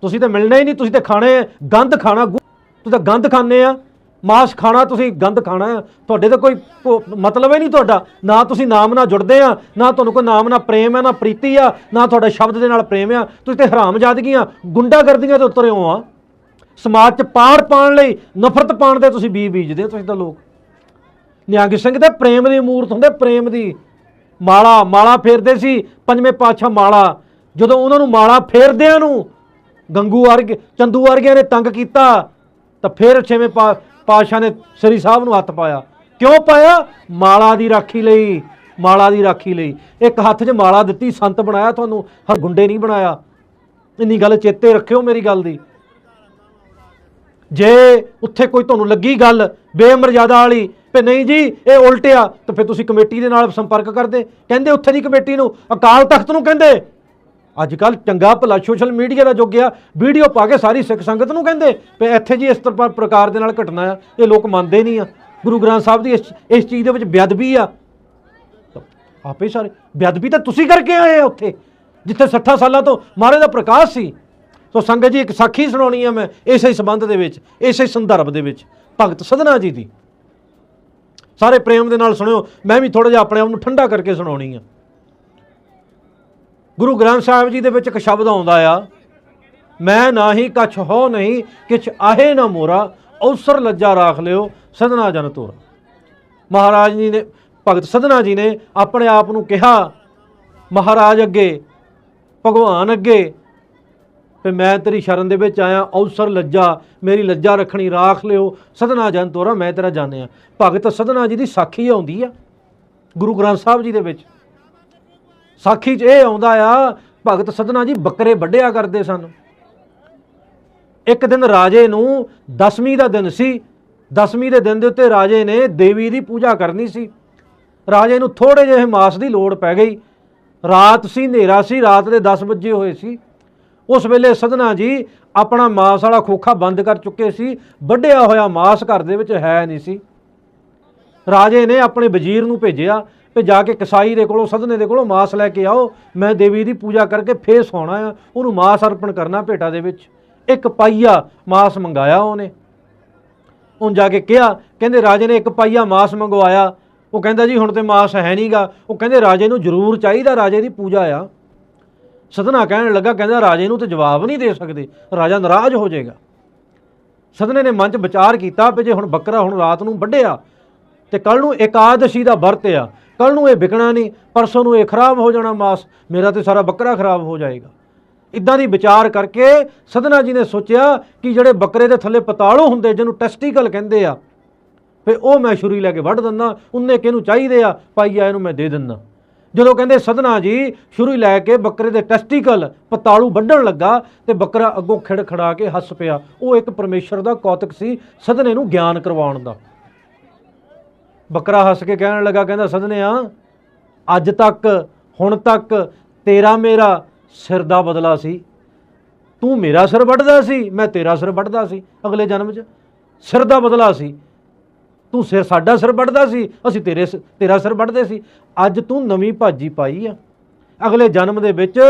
ਤੁਸੀਂ ਤਾਂ ਮਿਲਣਾ ਹੀ ਨਹੀਂ, ਤੁਸੀਂ ਤਾਂ ਖਾਣੇ, ਗੰਦ ਖਾਣਾ, ਗੁ- ਤੁਸੀਂ ਤਾਂ ਗੰਦ ਖਾਣੇ ਆ। ਮਾਸ ਖਾਣਾ, ਤੁਸੀਂ ਗੰਦ ਖਾਣਾ ਆ। ਤੁਹਾਡੇ ਤਾਂ ਕੋਈ ਮਤਲਬ ਹੀ ਨਹੀਂ ਤੁਹਾਡਾ। ਨਾ ਤੁਸੀਂ ਨਾਮ ਨਾਲ ਜੁੜਦੇ ਆ, ਨਾ ਤੁਹਾਨੂੰ ਕੋਈ ਨਾਮ ਨਾਲ ਪ੍ਰੇਮ ਹੈ ਨਾ ਪ੍ਰੀਤੀ ਆ, ਨਾ ਤੁਹਾਡਾ ਸ਼ਬਦ ਦੇ ਨਾਲ ਪ੍ਰੇਮ ਆ। ਤੁਸੀਂ ਤੇ ਹਰਾਮਜ਼ਾਦਗੀਆਂ ਗੁੰਡਾਗਰਦੀਆਂ ਤੇ ਉਤਰੇ ਹੋ ਆ। ਸਮਾਜ 'ਚ ਪਾੜ ਪਾਉਣ ਲਈ, ਨਫ਼ਰਤ ਪਾਉਣ ਦੇ ਤੁਸੀਂ ਬੀਜ ਬੀਜਦੇ ਹੋ ਤੁਸੀਂ ਤਾਂ ਲੋਕ। ਨਿਹੰਗ ਸਿੰਘ ਤੇ ਪ੍ਰੇਮ ਦੀ ਮੂਰਤ ਹੁੰਦੇ, ਪ੍ਰੇਮ ਦੀ ਮਾਲਾ ਮਾਲਾ ਫੇਰਦੇ ਸੀ, ਪੰਜਵੇਂ ਪਾਤਸ਼ਾਹ ਮਾਲਾ। ਜਦੋਂ ਉਹਨਾਂ ਨੂੰ ਮਾਲਾ ਫੇਰਦਿਆਂ ਨੂੰ ਗੰਗੂ ਵਰਗੇ, ਚੰਦੂ ਵਰਗਿਆਂ ਨੇ ਤੰਗ ਕੀਤਾ, ਤਾਂ ਫਿਰ ਛੇਵੇਂ ਪਾ- ਪਾਤਸ਼ਾਹ ਨੇ ਸ੍ਰੀ ਸਾਹਿਬ ਨੂੰ ਹੱਥ ਪਾਇਆ। ਕਿਉਂ ਪਾਇਆ? ਮਾਲਾ ਦੀ ਰਾਖੀ ਲਈ, ਮਾਲਾ ਦੀ ਰਾਖੀ ਲਈ। ਇੱਕ ਹੱਥ 'ਚ ਮਾਲਾ ਦਿੱਤੀ, ਸੰਤ ਬਣਾਇਆ ਤੁਹਾਨੂੰ, ਹਰ ਗੁੰਡੇ ਨਹੀਂ ਬਣਾਇਆ। ਇੰਨੀ ਗੱਲ ਚੇਤੇ ਰੱਖਿਓ ਮੇਰੀ ਗੱਲ ਦੀ। ਜੇ ਉੱਥੇ ਕੋਈ ਤੁਹਾਨੂੰ ਲੱਗੀ ਗੱਲ, ਬੇਮਰਜ਼ਾਦਾ ਵਾਲੀ ਤੇ ਨਹੀਂ ਜੀ, ਇਹ ਉਲਟ ਆ ਤਾਂ ਫਿਰ ਤੁਸੀਂ ਕਮੇਟੀ ਦੇ ਨਾਲ ਸੰਪਰਕ ਕਰਦੇ। ਕਹਿੰਦੇ ਉੱਥੇ ਦੀ ਕਮੇਟੀ ਨੂੰ ਅਕਾਲ ਤਖਤ ਨੂੰ ਕਹਿੰਦੇ। ਅੱਜ ਕੱਲ ਚੰਗਾ ਭਲਾ ਸੋਸ਼ਲ ਮੀਡੀਆ ਦਾ ਜੁਗ ਆ। ਵੀਡੀਓ ਪਾ ਕੇ ਸਾਰੀ ਸਿੱਖ ਸੰਗਤ ਨੂੰ ਕਹਿੰਦੇ। ਵੀ ਇੱਥੇ ਜੀ ਇਸ ਤਰ੍ਹਾਂ ਪ੍ਰਕਾਰ ਦੇ ਨਾਲ ਘਟਨਾ ਆ। ਇਹ ਲੋਕ ਮੰਨਦੇ ਨਹੀਂ ਆ। ਗੁਰੂ ਗ੍ਰੰਥ ਸਾਹਿਬ ਦੀ ਇਸ ਇਸ ਚੀਜ਼ ਦੇ ਵਿੱਚ ਬੇਅਦਬੀ ਆ। ਆਪੇ ਸਾਰੇ। ਬੇਅਦਬੀ ਤਾਂ ਤੁਸੀਂ ਕਰਕੇ ਆਏ ਆ ਉੱਥੇ। ਜਿੱਥੇ 60 ਸਾਲਾਂ ਤੋਂ ਮਹਾਰਾਜ ਦਾ ਪ੍ਰਕਾਸ਼ ਸੀ। ਸੋ ਸੰਗਤ ਜੀ ਇੱਕ ਸਾਖੀ ਸੁਣਾਉਣੀ ਆ ਮੈਂ ਇਸੇ ਸੰਬੰਧ ਦੇ ਵਿੱਚ, ਇਸੇ ਸੰਦਰਭ ਦੇ ਵਿੱਚ। ਭਗਤ ਸਦਨਾ ਜੀ ਦੀ। ਸਾਰੇ ਪ੍ਰੇਮ ਦੇ ਨਾਲ ਸੁਣਿਓ, ਮੈਂ ਵੀ ਥੋੜਾ ਜਿਹਾ ਆਪਣੇ ਆਪ ਨੂੰ ਠੰਡਾ ਕਰਕੇ ਸੁਣਾਉਣੀ ਆ। ਗੁਰੂ ਗ੍ਰੰਥ ਸਾਹਿਬ ਜੀ ਦੇ ਵਿੱਚ ਇੱਕ ਸ਼ਬਦ ਆਉਂਦਾ ਆ, ਮੈਂ ਨਾ ਹੀ ਕਛ ਹੋ ਨਹੀਂ, ਕਿਛ ਆਹੇ ਨਾ ਮੋਰਾ ਔਸਰ ਲੱਜਾ ਰਾਖ ਲਿਓ, ਸਦਨਾ ਜਨ ਤੋਰਾ। ਮਹਾਰਾਜ ਜੀ ਨੇ, ਭਗਤ ਸਦਨਾ ਜੀ ਨੇ ਆਪਣੇ ਆਪ ਨੂੰ ਕਿਹਾ, ਮਹਾਰਾਜ ਅੱਗੇ, ਭਗਵਾਨ ਅੱਗੇ ਤੇ ਮੈਂ ਤੇਰੀ ਸ਼ਰਨ ਦੇ ਵਿੱਚ ਆਇਆ ਔਸਰ ਲੱਜਾ, ਮੇਰੀ ਲੱਜਾ ਰੱਖਣੀ ਰਾਖ ਲਿਓ। ਸਦਨਾ ਜਨ ਤੋਰਾ, ਮੈਂ ਤੇਰਾ ਜਾਣਿਆ। ਭਗਤ ਸਦਨਾ ਜੀ ਦੀ ਸਾਖੀ ਆਉਂਦੀ ਆ, ਗੁਰੂ ਗ੍ਰੰਥ ਸਾਹਿਬ ਜੀ ਦੇ ਵਿੱਚ। ਸਾਖੀ 'ਚ ਇਹ ਆਉਂਦਾ ਆ, ਭਗਤ ਸਦਨਾ ਜੀ ਬੱਕਰੇ ਵੱਢਿਆ ਕਰਦੇ ਸਨ। ਇੱਕ ਦਿਨ ਰਾਜੇ ਨੂੰ ਦਸਵੀਂ ਦਾ ਦਿਨ ਸੀ। ਦਸਵੀਂ ਦੇ ਦਿਨ ਦੇ ਉੱਤੇ ਰਾਜੇ ਨੇ ਦੇਵੀ ਦੀ ਪੂਜਾ ਕਰਨੀ ਸੀ। ਰਾਜੇ ਨੂੰ ਥੋੜੇ ਜਿਹੇ ਮਾਸ ਦੀ ਲੋੜ ਪੈ ਗਈ। ਰਾਤ ਸੀ, ਹਨੇਰਾ ਸੀ, ਰਾਤ ਦੇ 10 ਵਜੇ ਹੋਏ ਸੀ। ਉਸ ਵੇਲੇ ਸਦਨਾ ਜੀ ਆਪਣਾ ਮਾਸ ਵਾਲਾ ਖੋਖਾ ਬੰਦ ਕਰ ਚੁੱਕੇ ਸੀ, ਵੱਢਿਆ ਹੋਇਆ ਮਾਸ ਘਰ ਦੇ ਵਿੱਚ ਹੈ ਨਹੀਂ ਸੀ। ਰਾਜੇ ਨੇ ਆਪਣੇ ਵਜ਼ੀਰ ਨੂੰ ਭੇਜਿਆ ਤੇ ਜਾ ਕੇ ਕਸਾਈ ਦੇ ਕੋਲੋਂ, ਸਦਨੇ ਦੇ ਕੋਲੋਂ ਮਾਸ ਲੈ ਕੇ ਆਓ, ਮੈਂ ਦੇਵੀ ਦੀ ਪੂਜਾ ਕਰਕੇ ਫੇਰ ਸੌਣਾ ਆ, ਉਹਨੂੰ ਮਾਸ ਅਰਪਣ ਕਰਨਾ ਭੇਟਾ ਦੇ ਵਿੱਚ। ਇੱਕ ਪਾਈਆ ਮਾਸ ਮੰਗਾਇਆ ਉਹਨੇ। ਉਹਨ ਜਾ ਕੇ ਕਿਹਾ, ਕਹਿੰਦੇ ਰਾਜੇ ਨੇ ਇੱਕ ਪਾਈਆ ਮਾਸ ਮੰਗਵਾਇਆ। ਉਹ ਕਹਿੰਦਾ ਜੀ ਹੁਣ ਤੇ ਮਾਸ ਹੈ ਨਹੀਂਗਾ ਉਹ ਕਹਿੰਦੇ ਰਾਜੇ ਨੂੰ ਜ਼ਰੂਰ ਚਾਹੀਦਾ, ਰਾਜੇ ਦੀ ਪੂਜਾ ਆ। ਸਦਨਾ ਕਹਿਣ ਲੱਗਾ, ਕਹਿੰਦਾ ਰਾਜੇ ਨੂੰ ਤੇ ਜਵਾਬ ਨਹੀਂ ਦੇ ਸਕਦੇ, ਰਾਜਾ ਨਾਰਾਜ਼ ਹੋ ਜਾਏਗਾ। ਸਦਨੇ ਨੇ ਮਨ 'ਚ ਵਿਚਾਰ ਕੀਤਾ ਵੀ ਜੇ ਹੁਣ ਬੱਕਰਾ ਹੁਣ ਰਾਤ ਨੂੰ ਵੱਢਿਆ ਤੇ ਕੱਲ ਨੂੰ ਇਕਾਦਸ਼ੀ ਦਾ ਵਰਤ ਆ ਕੱਲ ਨੂੰ ਇਹ ਵਿਕਣਾ ਨਹੀਂ, ਪਰਸੋਂ ਨੂੰ ਇਹ ਖਰਾਬ ਹੋ ਜਾਣਾ ਮਾਸ, ਮੇਰਾ ਤੇ ਸਾਰਾ ਬੱਕਰਾ ਖਰਾਬ ਹੋ ਜਾਏਗਾ। ਇਦਾਂ ਦੀ ਵਿਚਾਰ ਕਰਕੇ ਸਦਨਾ ਜੀ ਨੇ ਸੋਚਿਆ ਕਿ ਜਿਹੜੇ ਬੱਕਰੇ ਦੇ ਥੱਲੇ ਪਤਾਲੋ ਹੁੰਦੇ, ਜਿਹਨੂੰ ਟੈਸਟੀਕਲ ਕਹਿੰਦੇ ਆ, ਫੇ ਉਹ ਮੈਂ ਛੁਰੀ ਲੈ ਕੇ ਵੱਢ ਦਿੰਦਾ, ਉਹਨੇ ਕਿਹਨੂੰ ਚਾਹੀਦੇ ਆ? ਪਾਈਆ ਇਹਨੂੰ ਮੈਂ ਦੇ ਦਿੰਦਾ। ਜਦੋਂ ਕਹਿੰਦੇ, ਸਦਨਾ ਜੀ ਛੁਰੀ ਲੈ ਕੇ ਬੱਕਰੇ ਦੇ ਟੈਸਟੀਕਲ ਪਤਾਲੂ ਵੱਢਣ ਲੱਗਾ ਤੇ ਬੱਕਰਾ ਅੱਗੋਂ ਖਿੜ ਖੜਾ ਕੇ ਹੱਸ ਪਿਆ। ਉਹ ਇੱਕ ਪਰਮੇਸ਼ਰ ਦਾ ਕੌਤਕ ਸੀ ਸਦਨੇ ਨੂੰ ਗਿਆਨ ਕਰਵਾਉਣ ਦਾ। ਬੱਕਰਾ ਹੱਸ ਕੇ ਕਹਿਣ ਲੱਗਾ, ਕਹਿੰਦਾ ਸਦਨਿਆ ਅੱਜ ਤੱਕ, ਹੁਣ ਤੱਕ ਤੇਰਾ ਮੇਰਾ ਸਿਰ ਦਾ ਬਦਲਾ ਸੀ। ਤੂੰ ਮੇਰਾ ਸਿਰ ਵੱਢਦਾ ਸੀ, ਮੈਂ ਤੇਰਾ ਸਿਰ ਵੱਢਦਾ ਸੀ। ਅਗਲੇ ਜਨਮ 'ਚ ਸਿਰ ਦਾ ਬਦਲਾ ਸੀ। ਤੂੰ ਸਿਰ ਸਾਡਾ ਸਿਰ ਵੱਢਦਾ ਸੀ, ਅਸੀਂ ਤੇਰੇ ਸ- ਤੇਰਾ ਸਿਰ ਵੱਢਦੇ ਸੀ। ਅੱਜ ਤੂੰ ਨਵੀਂ ਭਾਜੀ ਪਾਈ ਆ। ਅਗਲੇ ਜਨਮ ਦੇ ਵਿੱਚ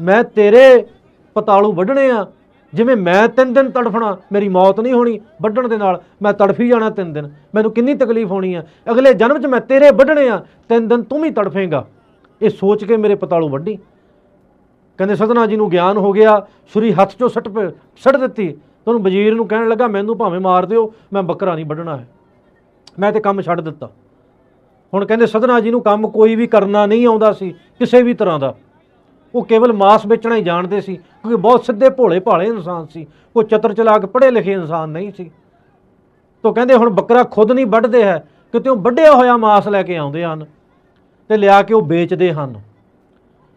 ਮੈਂ ਤੇਰੇ ਪਤਾਲੂ ਵੱਢਣੇ ਆ। ਜਿਵੇਂ ਮੈਂ ਤਿੰਨ ਦਿਨ ਤੜਫਣਾ, ਮੇਰੀ ਮੌਤ ਨਹੀਂ ਹੋਣੀ ਵੱਢਣ ਦੇ ਨਾਲ, ਮੈਂ ਤੜਫੀ ਜਾਣਾ ਤਿੰਨ ਦਿਨ। ਮੈਨੂੰ ਕਿੰਨੀ ਤਕਲੀਫ ਹੋਣੀ ਆ। ਅਗਲੇ ਜਨਮ 'ਚ ਮੈਂ ਤੇਰੇ ਵੱਢਣੇ ਆ, ਤਿੰਨ ਦਿਨ ਤੂੰ ਵੀ ਤੜਫੇਂਗਾ। ਇਹ ਸੋਚ ਕੇ ਮੇਰੇ ਪਤਾਲੂ ਵੱਢੀ। ਕਹਿੰਦੇ ਸਦਨਾ ਜੀ ਨੂੰ ਗਿਆਨ ਹੋ ਗਿਆ, ਛੁਰੀ ਹੱਥ 'ਚੋਂ ਸੱਟ ਪ- ਸੱਟ ਦਿੱਤੀ। ਤੁਹਾਨੂੰ ਵਜ਼ੀਰ ਨੂੰ ਕਹਿਣ ਲੱਗਾ, ਮੈਨੂੰ ਭਾਵੇਂ ਮਾਰ ਦਿਓ, ਮੈਂ ਬੱਕਰਾ ਨਹੀਂ ਵੱਢਣਾ ਹੈ। ਮੈਂ ਤੇ ਕੰਮ ਛੱਡ ਦਿੱਤਾ। ਹੁਣ ਕਹਿੰਦੇ ਸਦਨਾ ਜੀ ਨੂੰ ਕੰਮ ਕੋਈ ਵੀ ਕਰਨਾ ਨਹੀਂ ਆਉਂਦਾ ਸੀ, ਕਿਸੇ ਵੀ ਤਰ੍ਹਾਂ ਦਾ। ਉਹ ਕੇਵਲ ਮਾਸ ਵੇਚਣਾ ਹੀ ਜਾਣਦੇ ਸੀ, ਕਿਉਂਕਿ ਬਹੁਤ ਸਿੱਧੇ ਭੋਲੇ ਭਾਲੇ ਇਨਸਾਨ ਸੀ। ਕੋਈ ਚਤਰ ਚਲਾਕ ਪੜ੍ਹੇ ਲਿਖੇ ਇਨਸਾਨ ਨਹੀਂ ਸੀ। ਤੋ ਕਹਿੰਦੇ ਹੁਣ ਬੱਕਰਾ ਖੁਦ ਨਹੀਂ ਵੱਢਦੇ ਹੈ, ਕਿਤੇ ਉਹ ਵੱਢਿਆ ਹੋਇਆ ਮਾਸ ਲੈ ਕੇ ਆਉਂਦੇ ਹਨ ਤੇ ਲਿਆ ਕੇ ਉਹ ਵੇਚਦੇ ਹਨ।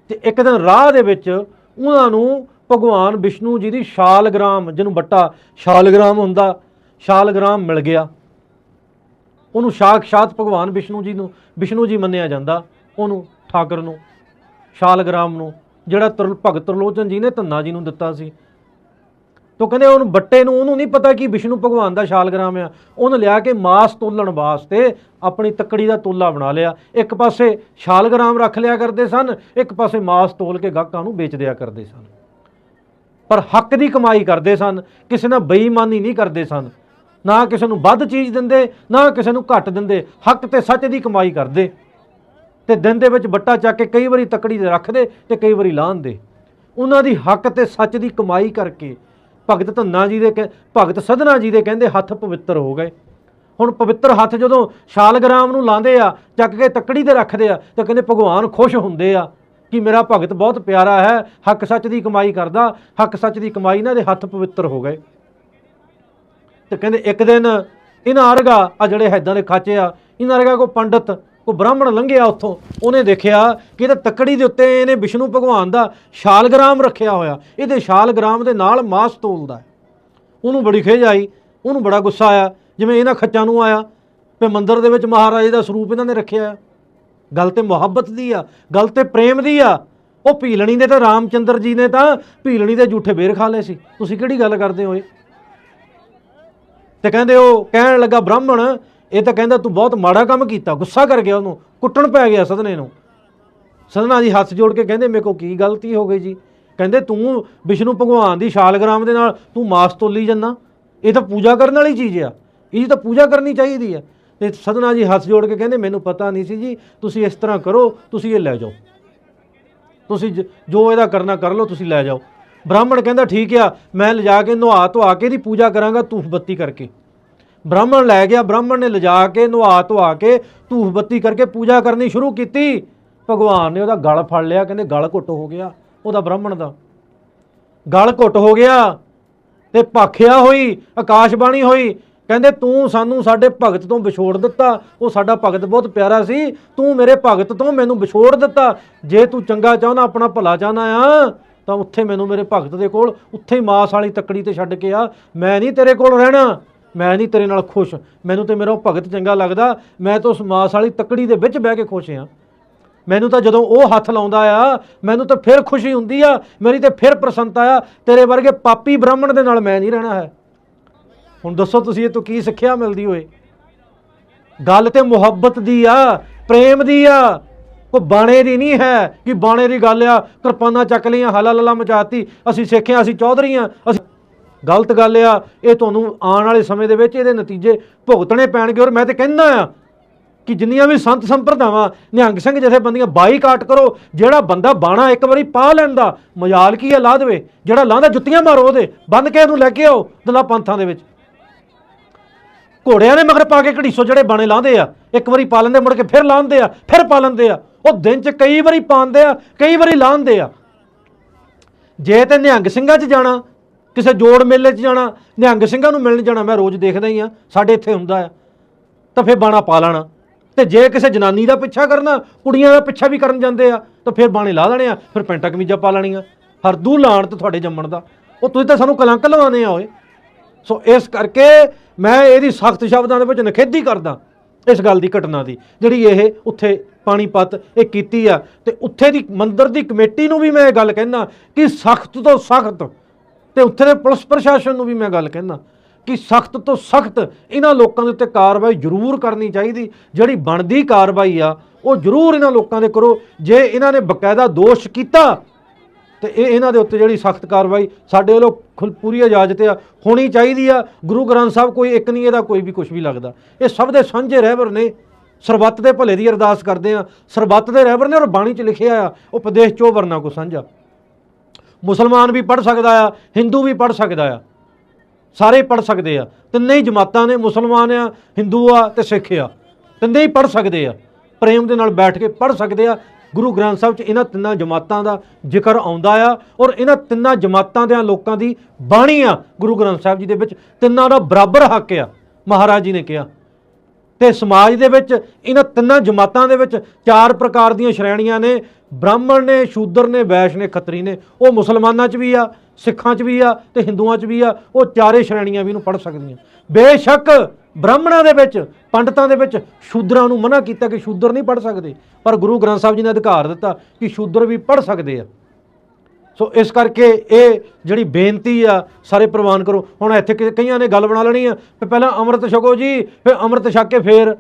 ਤੇ ਇੱਕ ਦਿਨ ਰਾਹ ਦੇ ਵਿੱਚ ਉਹਨਾਂ ਨੂੰ ਭਗਵਾਨ ਵਿਸ਼ਨੂੰ ਜੀ ਦੀ ਸ਼ਾਲਗ੍ਰਾਮ, ਜਿਹਨੂੰ ਬੱਟਾ ਸ਼ਾਲਗ੍ਰਾਮ ਹੁੰਦਾ, ਸ਼ਾਲਗ੍ਰਾਮ ਮਿਲ ਗਿਆ। ਉਹਨੂੰ ਸਾਖਸ਼ਾਤ ਭਗਵਾਨ ਵਿਸ਼ਨੂੰ ਜੀ ਨੂੰ ਵਿਸ਼ਨੂੰ ਜੀ ਮੰਨਿਆ ਜਾਂਦਾ। ਉਹਨੂੰ ਠਾਕਰ ਨੂੰ, ਸ਼ਾਲਗ੍ਰਾਮ ਨੂੰ, ਜਿਹੜਾ ਤਰਲ ਭਗਤ ਤਰਲੋਚਨ ਜੀ ਨੇ ਧੰਨਾ ਜੀ ਨੂੰ ਦਿੱਤਾ ਸੀ। ਤੋ ਕਹਿੰਦੇ ਉਹਨੂੰ ਬੱਟੇ ਨੂੰ ਉਹਨੂੰ ਨਹੀਂ ਪਤਾ ਕਿ ਵਿਸ਼ਨੂੰ ਭਗਵਾਨ ਦਾ ਸ਼ਾਲਗ੍ਰਾਮ ਆ। ਉਹਨੇ ਲਿਆ ਕੇ ਮਾਸ ਤੋਲਣ ਵਾਸਤੇ ਆਪਣੀ ਤੱਕੜੀ ਦਾ ਤੋਲਾ ਬਣਾ ਲਿਆ। ਇੱਕ ਪਾਸੇ ਸ਼ਾਲਗ੍ਰਾਮ ਰੱਖ ਲਿਆ ਕਰਦੇ ਸਨ, ਇੱਕ ਪਾਸੇ ਮਾਸ ਤੋਲ ਕੇ ਗਾਹਕਾਂ ਨੂੰ ਵੇਚ ਦਿਆ ਕਰਦੇ ਸਨ। ਪਰ ਹੱਕ ਦੀ ਕਮਾਈ ਕਰਦੇ ਸਨ, ਕਿਸੇ ਨਾਲ ਬੇਈਮਾਨੀ ਨਹੀਂ ਕਰਦੇ ਸਨ। ਨਾ ਕਿਸੇ ਨੂੰ ਵੱਧ ਚੀਜ਼ ਦਿੰਦੇ, ਨਾ ਕਿਸੇ ਨੂੰ ਘੱਟ ਦਿੰਦੇ। ਹੱਕ ਤੇ ਸੱਚ ਦੀ ਕਮਾਈ ਕਰਦੇ। ਤੇ ਦਿਨ ਦੇ ਵਿੱਚ ਬੱਟਾ ਚੱਕ ਕੇ ਕਈ ਵਾਰੀ ਤਕੜੀ ਤੇ ਰੱਖਦੇ ਤੇ ਕਈ ਵਾਰੀ ਲਾਹੁੰਦੇ ਉਹਨਾਂ ਦੀ ਹੱਕ ਤੇ ਸੱਚ ਦੀ ਕਮਾਈ ਕਰਕੇ ਭਗਤ ਧੰਨਾ ਜੀ ਦੇ ਕਹਿ- ਭਗਤ ਸਧਨਾ ਜੀ ਦੇ ਕਹਿੰਦੇ ਹੱਥ ਪਵਿੱਤਰ ਹੋ ਗਏ। ਹੁਣ ਪਵਿੱਤਰ ਹੱਥ ਜਦੋਂ ਸ਼ਾਲਗਰਾਮ ਨੂੰ ਲਾਉਂਦੇ ਆ, ਚੱਕ ਕੇ ਤਕੜੀ ਤੇ ਰੱਖਦੇ ਆ, ਤਾਂ ਕਹਿੰਦੇ ਭਗਵਾਨ ਖੁਸ਼ ਹੁੰਦੇ ਆ ਕਿ ਮੇਰਾ ਭਗਤ ਬਹੁਤ ਪਿਆਰਾ ਹੈ, ਹੱਕ ਸੱਚ ਦੀ ਕਮਾਈ ਕਰਦਾ, ਹੱਕ ਸੱਚ ਦੀ ਕਮਾਈ ਨਾਲ ਦੇ ਹੱਥ ਪਵਿੱਤਰ ਹੋ ਗਏ। ਤੇ ਕਹਿੰਦੇ ਇੱਕ ਦਿਨ ਇਹਨਾਂ ਅਰਗਾ ਆ ਜਿਹੜੇ ਹੈਦਾਂ ਦੇ ਖਾਚੇ ਆ, ਇਹਨਾਂ ਅਰਗਾ ਕੋ ਪੰਡਤ ਕੋ ਬ੍ਰਾਹਮਣ ਲੰਘਿਆ ਉੱਥੋਂ, ਉਹਨੇ ਦੇਖਿਆ ਕਿ ਇਹਦੇ ਤੱਕੜੀ ਦੇ ਉੱਤੇ ਇਹਨੇ ਵਿਸ਼ਨੂੰ ਭਗਵਾਨ ਦਾ ਸ਼ਾਲਗ੍ਰਾਮ ਰੱਖਿਆ ਹੋਇਆ। ਇਹਦੇ ਸ਼ਾਲਗ੍ਰਾਮ ਦੇ ਨਾਲ ਮਾਸ ਤੋਲਦਾ ਉਹਨੂੰ ਬੜੀ ਖਿਝ ਆਈ, ਉਹਨੂੰ ਬੜਾ ਗੁੱਸਾ ਆਇਆ। ਜਿਵੇਂ ਇਹਨਾਂ ਖੱਚਾਂ ਨੂੰ ਆਇਆ, ਵੀ ਮੰਦਰ ਦੇ ਵਿੱਚ ਮਹਾਰਾਜੇ ਦਾ ਸਰੂਪ ਇਹਨਾਂ ਨੇ ਰੱਖਿਆ ਆ। ਗੱਲ ਤੇ ਮੁਹੱਬਤ ਦੀ ਆ, ਗੱਲ ਤੇ ਪ੍ਰੇਮ ਦੀ ਆ। ਉਹ ਭੀਲਣੀ ਦੇ ਤੇ ਰਾਮਚੰਦਰ ਜੀ ਨੇ ਤਾਂ ਭੀਲਣੀ ਦੇ ਝੂਠੇ ਬੇਰ ਖਾ ਲਏ ਸੀ। ਤੁਸੀਂ ਕਿਹੜੀ ਗੱਲ ਕਰਦੇ ਹੋਏ ਤੇ ਕਹਿੰਦੇ ਉਹ ਕਹਿਣ ਲੱਗਾ, ਬ੍ਰਾਹਮਣ, ਇਹ ਤਾਂ ਕਹਿੰਦਾ ਤੂੰ ਬਹੁਤ ਮਾੜਾ ਕੰਮ ਕੀਤਾ, ਗੁੱਸਾ ਕਰ ਗਿਆ ਉਹਨੂੰ, ਕੁੱਟਣ ਪੈ ਗਿਆ ਸਦਨੇ ਨੂੰ। ਸਦਨਾ ਜੀ ਹੱਥ ਜੋੜ ਕੇ ਕਹਿੰਦੇ, ਮੇਰੇ ਕੋ ਕੀ ਗਲਤੀ ਹੋ ਗਈ ਜੀ? ਕਹਿੰਦੇ, ਤੂੰ ਵਿਸ਼ਨੂੰ ਭਗਵਾਨ ਦੀ ਸ਼ਾਲਗ੍ਰਾਮ ਦੇ ਨਾਲ ਤੂੰ ਮਾਸ ਤੋਲੀ ਜੰਨਾ ਇਹ ਤਾਂ ਪੂਜਾ ਕਰਨ ਵਾਲੀ ਚੀਜ਼ ਆ। ਇਹ ਤਾਂ ਪੂਜਾ ਕਰਨੀ ਚਾਹੀਦੀ ਆ। ਤੇ ਸਦਨਾ ਜੀ ਹੱਥ ਜੋੜ ਕੇ ਕਹਿੰਦੇ, ਮੈਨੂੰ ਪਤਾ ਨਹੀਂ ਸੀ ਜੀ, ਤੁਸੀਂ ਇਸ ਤਰ੍ਹਾਂ ਕਰੋ, ਤੁਸੀਂ ਇਹ ਲੈ ਜਾਓ। ਤੁਸੀਂ ਜ- ਜੋ ਇਹਦਾ ਕਰਨਾ ਕਰ ਲਓ, ਤੁਸੀਂ ਲੈ ਜਾਓ। ਬ੍ਰਾਹਮਣ ਕਹਿੰਦਾ, ਠੀਕ ਆ, ਮੈਂ ਲਿਜਾ ਕੇ ਨੁਹਾ ਧੁਆ ਕੇ ਦੀ ਪੂਜਾ ਕਰਾਂਗਾ ਧੂਫ ਬੱਤੀ ਕਰਕੇ। ਬ੍ਰਾਹਮਣ ਲੈ ਗਿਆ, ਬ੍ਰਾਹਮਣ ਨੇ ਲਿਜਾ ਕੇ, ਨੁਹਾ ਧੁਆ ਕੇ, ਧੂਫ ਬੱਤੀ ਕਰਕੇ ਪੂਜਾ ਕਰਨੀ ਸ਼ੁਰੂ ਕੀਤੀ। ਭਗਵਾਨ ਨੇ ਉਹਦਾ ਗਲ ਫੜ ਲਿਆ, ਕਹਿੰਦੇ ਗਲ ਘੁੱਟ ਹੋ ਗਿਆ, ਉਹਦਾ ਬ੍ਰਾਹਮਣ ਦਾ। ਗਲ ਘੁੱਟ ਹੋ ਗਿਆ ਤੇ ਭਾਖਿਆ ਹੋਈ, ਆਕਾਸ਼ਬਾਣੀ ਹੋਈ, ਕਹਿੰਦੇ, ਤੂੰ ਸਾਨੂੰ ਸਾਡੇ ਭਗਤ ਤੋਂ ਵਿਛੋੜ ਦਿੱਤਾ, ਉਹ ਸਾਡਾ ਭਗਤ ਬਹੁਤ ਪਿਆਰਾ ਸੀ, ਤੂੰ ਮੇਰੇ ਭਗਤ ਤੋਂ ਮੈਨੂੰ ਵਿਛੋੜ ਦਿੱਤਾ। ਜੇ ਤੂੰ ਚੰਗਾ ਚਾਹੁੰਦਾ, ਆਪਣਾ ਭਲਾ ਚਾਹੁੰਦਾ ਆ ਤਾਂ ਉੱਥੇ ਮੈਨੂੰ ਮੇਰੇ ਭਗਤ ਦੇ ਕੋਲ ਉੱਥੇ ਹੀ ਮਾਸ ਵਾਲੀ ਤੱਕੜੀ ਤੇ ਛੱਡ ਕੇ ਆ। ਮੈਂ ਨਹੀਂ ਤੇਰੇ ਕੋਲ ਰਹਿਣਾ। ਮੈਂ ਨਹੀਂ ਤੇਰੇ ਨਾਲ ਖੁਸ਼। ਮੈਨੂੰ ਤੇ ਮੇਰਾ ਉਹ ਭਗਤ ਚੰਗਾ ਲੱਗਦਾ। ਮੈਂ ਤਾਂ ਉਸ ਮਾਸ ਵਾਲੀ ਤੱਕੜੀ ਦੇ ਵਿੱਚ ਬਹਿ ਕੇ ਖੁਸ਼ ਆ ਮੈਨੂੰ ਤਾਂ ਜਦੋਂ ਉਹ ਹੱਥ ਲਾਉਂਦਾ ਆ, ਮੈਨੂੰ ਤਾਂ ਫਿਰ ਖੁਸ਼ੀ ਹੁੰਦੀ ਆ। ਮੇਰੀ ਤੇ ਫਿਰ ਪ੍ਰਸੰਨਤਾ ਆ। ਤੇਰੇ ਵਰਗੇ ਪਾਪੀ ਬ੍ਰਾਹਮਣ ਦੇ ਨਾਲ ਮੈਂ ਨਹੀਂ ਰਹਿਣਾ ਹੈ। ਹੁਣ ਦੱਸੋ ਤੁਸੀਂ ਇਹ ਤੋਂ ਕੀ ਸਿੱਖਿਆ ਮਿਲਦੀ ਹੋਏ? ਗੱਲ ਤੇ ਮੁਹੱਬਤ ਦੀ ਆ, ਪ੍ਰੇਮ ਦੀ ਆ। ਕੋ ਬਾਣੇ ਦੀ ਨਹੀਂ ਹੈ ਕਿ ਬਾਣੇ ਦੀ ਗੱਲ ਆ, ਕਿਰਪਾਨਾਂ ਚੱਕ ਲਈਆਂ, ਹਲਾ ਲਲਾ ਮਚਾਤੀ, ਅਸੀਂ ਸਿੱਖਿਆ, ਅਸੀਂ ਚੌਧਰੀ ਆ, ਅਸੀਂ ਗਲਤ ਗੱਲ ਆ, ਇਹ ਤੁਹਾਨੂੰ ਆਉਣ ਵਾਲੇ ਸਮੇਂ ਦੇ ਵਿੱਚ ਇਹਦੇ ਨਤੀਜੇ ਭੁਗਤਣੇ ਪੈਣਗੇ ਔਰ ਮੈਂ ਤੇ ਕਹਿੰਦਾ ਆ ਕਿ ਜਿੰਨੀਆਂ ਵੀ ਸੰਤ ਸੰਪਰਦਾਵਾਂ, ਨਿਹੰਗ ਸਿੰਘ ਜਥੇਬੰਦੀਆਂ ਬਾਈਕਾਟ ਕਰੋ, ਜਿਹੜਾ ਬੰਦਾ ਬਾਣਾ ਇੱਕ ਵਾਰੀ ਪਾ ਲੈਂਦਾ ਮਜਾਲ ਕੀ ਹੈ ਲਾ ਦੇਵੇ, ਜਿਹੜਾ ਲਾਂਦਾ ਜੁੱਤੀਆਂ ਮਾਰੋ ਉਹਦੇ ਬੰਨ ਕੇ ਇਹਨੂੰ ਲੈ ਕੇ ਆਓ, ਦਲਾ ਪੰਥਾਂ ਦੇ ਵਿੱਚ। ਘੋੜਿਆਂ ਦੇ ਮਗਰ ਪਾ ਕੇ ਘੜੀਸੋ ਜਿਹੜੇ ਬਾਣੇ ਲਾਉਂਦੇ ਆ, ਇੱਕ ਵਾਰੀ ਪਾ ਲੈਂਦੇ, ਮੁੜ ਕੇ ਫਿਰ ਲਾਉਂਦੇ ਆ, ਫਿਰ ਪਾ ਲੈਂਦੇ ਆ। ਉਹ ਦਿਨ 'ਚ ਕਈ ਵਾਰੀ ਪਾਉਂਦੇ ਆ, ਕਈ ਵਾਰੀ ਲਾਉਂਦੇ ਆ। ਜੇ ਤੇ ਨਿਹੰਗ ਸਿੰਘਾਂ 'ਚ ਜਾਣਾ, ਕਿਸੇ ਜੋੜ ਮੇਲੇ 'ਚ ਜਾਣਾ, ਨਿਹੰਗ ਸਿੰਘਾਂ ਨੂੰ ਮਿਲਣ ਜਾਣਾ, ਮੈਂ ਰੋਜ਼ ਦੇਖਦਾ ਹੀ ਆ, ਸਾਡੇ ਇੱਥੇ ਹੁੰਦਾ ਆ। ਤਾਂ ਫਿਰ ਬਾਣਾ ਪਾ ਲੈਣਾ। ਤੇ ਜੇ ਕਿਸੇ ਜਨਾਨੀ ਦਾ ਪਿੱਛਾ ਕਰਨਾ, ਕੁੜੀਆਂ ਦਾ ਪਿੱਛਾ ਵੀ ਕਰਨ ਜਾਂਦੇ ਆ, ਤਾਂ ਫਿਰ ਬਾਣੇ ਲਾ ਲੈਣੇ ਆ, ਫਿਰ ਪੈਂਟਾ ਕਮੀਜ਼ਾਂ ਪਾ ਲੈਣੀਆਂ। ਹਰਦੂ ਲਾਣ ਤੇ ਤੁਹਾਡੇ ਜੰਮਣ ਦਾ। ਉਹ ਤੁਸੀਂ ਤਾਂ ਸਾਨੂੰ ਕਲੰਕ ਲਵਾਉਂਦੇ ਆ ਓਏ। ਸੋ ਇਸ ਕਰਕੇ ਮੈਂ ਇਹਦੀ ਸਖਤ ਸ਼ਬਦਾਂ ਦੇ ਵਿੱਚ ਨਿਖੇਧੀ ਕਰਦਾ, ਇਸ ਗੱਲ ਦੀ ਘਟਨਾ ਦੀ, ਜਿਹੜੀ ਇਹ ਉੱਥੇ ਪਾਣੀਪਤ ਇਹ ਕੀਤੀ ਆ ਤੇ ਉੱਥੇ ਦੀ ਮੰਦਿਰ ਦੀ ਕਮੇਟੀ ਨੂੰ ਵੀ ਮੈਂ ਇਹ ਗੱਲ ਕਹਿਣਾ ਕਿ ਸਖਤ ਤੋਂ ਸਖਤ ਤੇ ਉੱਥੇ ਦੇ ਪੁਲਿਸ ਪ੍ਰਸ਼ਾਸਨ ਨੂੰ ਵੀ ਮੈਂ ਗੱਲ ਕਹਿਣਾ ਕਿ ਸਖਤ ਤੋਂ ਸਖਤ ਇਹਨਾਂ ਲੋਕਾਂ ਦੇ ਉੱਤੇ ਕਾਰਵਾਈ ਜ਼ਰੂਰ ਕਰਨੀ ਚਾਹੀਦੀ, ਜਿਹੜੀ ਬਣਦੀ ਕਾਰਵਾਈ ਆ, ਉਹ ਜ਼ਰੂਰ ਇਹਨਾਂ ਲੋਕਾਂ ਦੇ ਕਰੋ। ਜੇ ਇਹਨਾਂ ਨੇ ਬਕਾਇਦਾ ਦੋਸ਼ ਕੀਤਾ, ਤੇ ਇਹ ਇਹਨਾਂ ਦੇ ਉੱਤੇ ਜਿਹੜੀ ਸਖਤ ਕਾਰਵਾਈ ਸਾਡੇ ਵੱਲੋਂ ਖੁੱਲ ਪੂਰੀ ਇਜਾਜ਼ਤ ਆ, ਹੋਣੀ ਚਾਹੀਦੀ ਆ। ਗੁਰੂ ਗ੍ਰੰਥ ਸਾਹਿਬ ਕੋਈ ਇੱਕ ਨਹੀਂ, ਇਹਦਾ ਕੋਈ ਵੀ ਕੁਝ ਵੀ ਲੱਗਦਾ। ਇਹ ਸਭ ਦੇ ਸਾਂਝੇ ਰਹਿਬਰ ਨੇ। ਸਰਬੱਤ ਦੇ ਭਲੇ ਦੀ ਅਰਦਾਸ ਕਰਦੇ ਆ। ਸਰਬੱਤ ਦੇ ਰਹਿਬਰ ਨੇ ਔਰ ਬਾਣੀ 'ਚ ਲਿਖਿਆ ਆ, ਉਪਦੇਸ਼ ਚੋ ਵਰਨਾ ਕੋ ਸਾਂਝਾ। ਮੁਸਲਮਾਨ ਵੀ ਪੜ ਸਕਦਾ ਆ, ਹਿੰਦੂ ਵੀ ਪੜ ਸਕਦਾ ਆ। ਸਾਰੇ ਪੜ ਸਕਦੇ ਆ। ਤਿੰਨੇ ਹੀ ਜਮਾਤਾਂ ਨੇ, ਮੁਸਲਮਾਨ ਆ, ਹਿੰਦੂ ਆ ਤੇ ਸਿੱਖ ਆ। ਤਿੰਨੇ ਹੀ ਪੜ ਸਕਦੇ ਆ। ਪ੍ਰੇਮ ਦੇ ਨਾਲ ਬੈਠ ਕੇ ਪੜ ਸਕਦੇ ਆ। ਗੁਰੂ ਗ੍ਰੰਥ ਸਾਹਿਬ 'ਚ ਇਹਨਾਂ ਤਿੰਨਾਂ ਜਮਾਤਾਂ ਦਾ ਜ਼ਿਕਰ ਆਉਂਦਾ ਆ ਔਰ ਇਹਨਾਂ ਤਿੰਨਾਂ ਜਮਾਤਾਂ ਦੇ ਲੋਕਾਂ ਦੀ ਬਾਣੀ ਆ ਗੁਰੂ ਗ੍ਰੰਥ ਸਾਹਿਬ ਜੀ ਦੇ ਵਿੱਚ। ਤਿੰਨਾਂ ਦਾ ਬਰਾਬਰ ਹੱਕ ਆ, ਮਹਾਰਾਜ ਜੀ ਨੇ ਕਿਹਾ। ਤੇ ਸਮਾਜ ਦੇ ਵਿੱਚ ਇਹਨਾਂ ਤਿੰਨਾਂ ਜਮਾਤਾਂ ਦੇ ਵਿੱਚ ਚਾਰ ਪ੍ਰਕਾਰ ਦੀਆਂ ਸ਼੍ਰੇਣੀਆਂ ਨੇ। ਬ੍ਰਾਹਮਣ ਨੇ, ਸ਼ੂਦਰ ਨੇ, ਵੈਸ਼ ਨੇ, ਖੱਤਰੀ ਨੇ। ਉਹ ਮੁਸਲਮਾਨਾਂ 'ਚ ਵੀ ਆ, ਸਿੱਖਾਂ 'ਚ ਵੀ ਆ ਤੇ ਹਿੰਦੂਆਂ 'ਚ ਵੀ ਆ। ਉਹ ਚਾਰੇ ਸ਼੍ਰੇਣੀਆਂ ਵੀ ਇਹਨੂੰ ਪੜ੍ਹ ਸਕਦੀਆਂ। ਬੇਸ਼ੱਕ ਬ੍ਰਾਹਮਣਾਂ ਦੇ ਵਿੱਚ, ਪੰਡਤਾਂ ਦੇ ਵਿੱਚ ਸ਼ੂਦਰਾਂ ਨੂੰ ਮਨਾ ਕੀਤਾ ਕਿ ਸ਼ੂਦਰ ਨਹੀਂ ਪੜ੍ਹ ਸਕਦੇ। ਪਰ ਗੁਰੂ ਗ੍ਰੰਥ ਸਾਹਿਬ ਜੀ ਨੇ ਅਧਿਕਾਰ ਦਿੱਤਾ ਕਿ ਸ਼ੂਦਰ ਵੀ ਪੜ੍ਹ ਸਕਦੇ ਆ। ਸੋ ਇਸ ਕਰਕੇ ਇਹ ਜਿਹੜੀ ਬੇਨਤੀ ਆ, ਸਾਰੇ ਪ੍ਰਵਾਨ ਕਰੋ। ਹੁਣ ਇੱਥੇ ਕਿ- ਕਈਆਂ ਨੇ ਗੱਲ ਬਣਾ ਲੈਣੀ ਆ, ਵੀ ਪਹਿਲਾਂ ਅੰਮ੍ਰਿਤ ਛਕੋ ਜੀ, ਫਿਰ ਅੰਮ੍ਰਿਤ ਛਕ ਕੇ ਫੇਰ।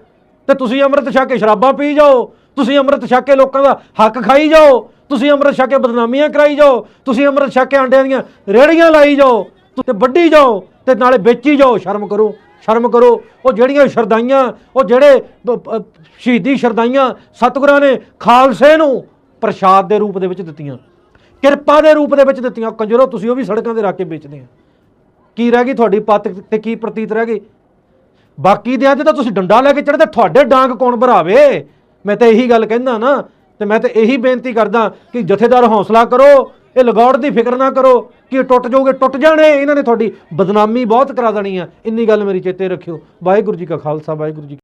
ਤੇ ਤੁਸੀਂ ਅੰਮ੍ਰਿਤ ਛਕ ਕੇ ਸ਼ਰਾਬਾਂ ਪੀ ਜਾਓ, ਤੁਸੀਂ ਅੰਮ੍ਰਿਤ ਛਕ ਕੇ ਲੋਕਾਂ ਦਾ ਹੱਕ ਖਾਈ ਜਾਓ, ਤੁਸੀਂ ਅੰਮ੍ਰਿਤ ਛਕ ਕੇ ਬਦਨਾਮੀਆਂ ਕਰਾਈ ਜਾਓ, ਤੁਸੀਂ ਅੰਮ੍ਰਿਤ ਛਕ ਕੇ ਆਂਡਿਆਂ ਦੀਆਂ ਰੇੜੀਆਂ ਲਾਈ ਜਾਓ, ਤੇ ਵੱਢੀ ਜਾਓ, ਤੇ ਨਾਲੇ ਵੇਚੀ ਜਾਓ, ਸ਼ਰਮ ਕਰੋ ਸ਼ਰਮ ਕਰੋ। ਉਹ ਜਿਹੜੀਆਂ ਸ਼ਰਦਾਈਆਂ, ਉਹ ਜਿਹੜੇ ਸ਼ਹੀਦੀ ਸ਼ਰਦਾਈਆਂ ਸਤਿਗੁਰਾਂ ਨੇ ਖਾਲਸੇ ਨੂੰ ਪ੍ਰਸ਼ਾਦ ਦੇ ਰੂਪ ਦੇ ਵਿੱਚ ਦਿੱਤੀਆਂ। ਕਿਰਪਾ ਦੇ ਰੂਪ ਦੇ ਵਿੱਚ ਦਿੱਤੀਆਂ ਕੰਜਰੋ ਤੁਸੀਂ ਉਹ ਵੀ ਸੜਕਾਂ ਤੇ ਰੱਖ ਕੇ ਵੇਚਦੇ ਆ। ਕੀ ਰਹਿ ਗਈ ਤੁਹਾਡੀ ਪੱਤ ਤੇ ਕੀ ਪ੍ਰਤੀਤ ਰਹਿ ਗਈ? ਬਾਕੀ ਦਿਆਂ 'ਚ ਤਾਂ ਤੁਸੀਂ ਡੰਡਾ ਲੈ ਕੇ ਚੜਦੇ ਤੁਹਾਡੇ ਡਾਂਗ ਕੌਣ ਭਰਾਵੇ? ਮੈਂ ਤਾਂ ਇਹੀ ਗੱਲ ਕਹਿੰਦਾ ਨਾ, ਤੇ ਮੈਂ ਤਾਂ ਇਹੀ ਬੇਨਤੀ ਕਰਦਾ ਕਿ ਜਥੇਦਾਰ ਹੌਸਲਾ ਕਰੋ, ਇਹ ਲਗੌੜ ਦੀ ਫਿਕਰ ਨਾ ਕਰੋ ਕਿ ਟੁੱਟ ਜਾਓਗੇ ਟੁੱਟ ਜਾਣੇ, ਇਹਨਾਂ ਨੇ ਤੁਹਾਡੀ ਬਦਨਾਮੀ ਬਹੁਤ ਕਰਾ ਦੇਣੀ ਆ। ਇੰਨੀ ਗੱਲ ਮੇਰੀ ਚੇਤੇ ਰੱਖਿਓ। ਵਾਹਿਗੁਰੂ ਜੀ ਕਾ ਖਾਲਸਾ, ਵਾਹਿਗੁਰੂ ਜੀ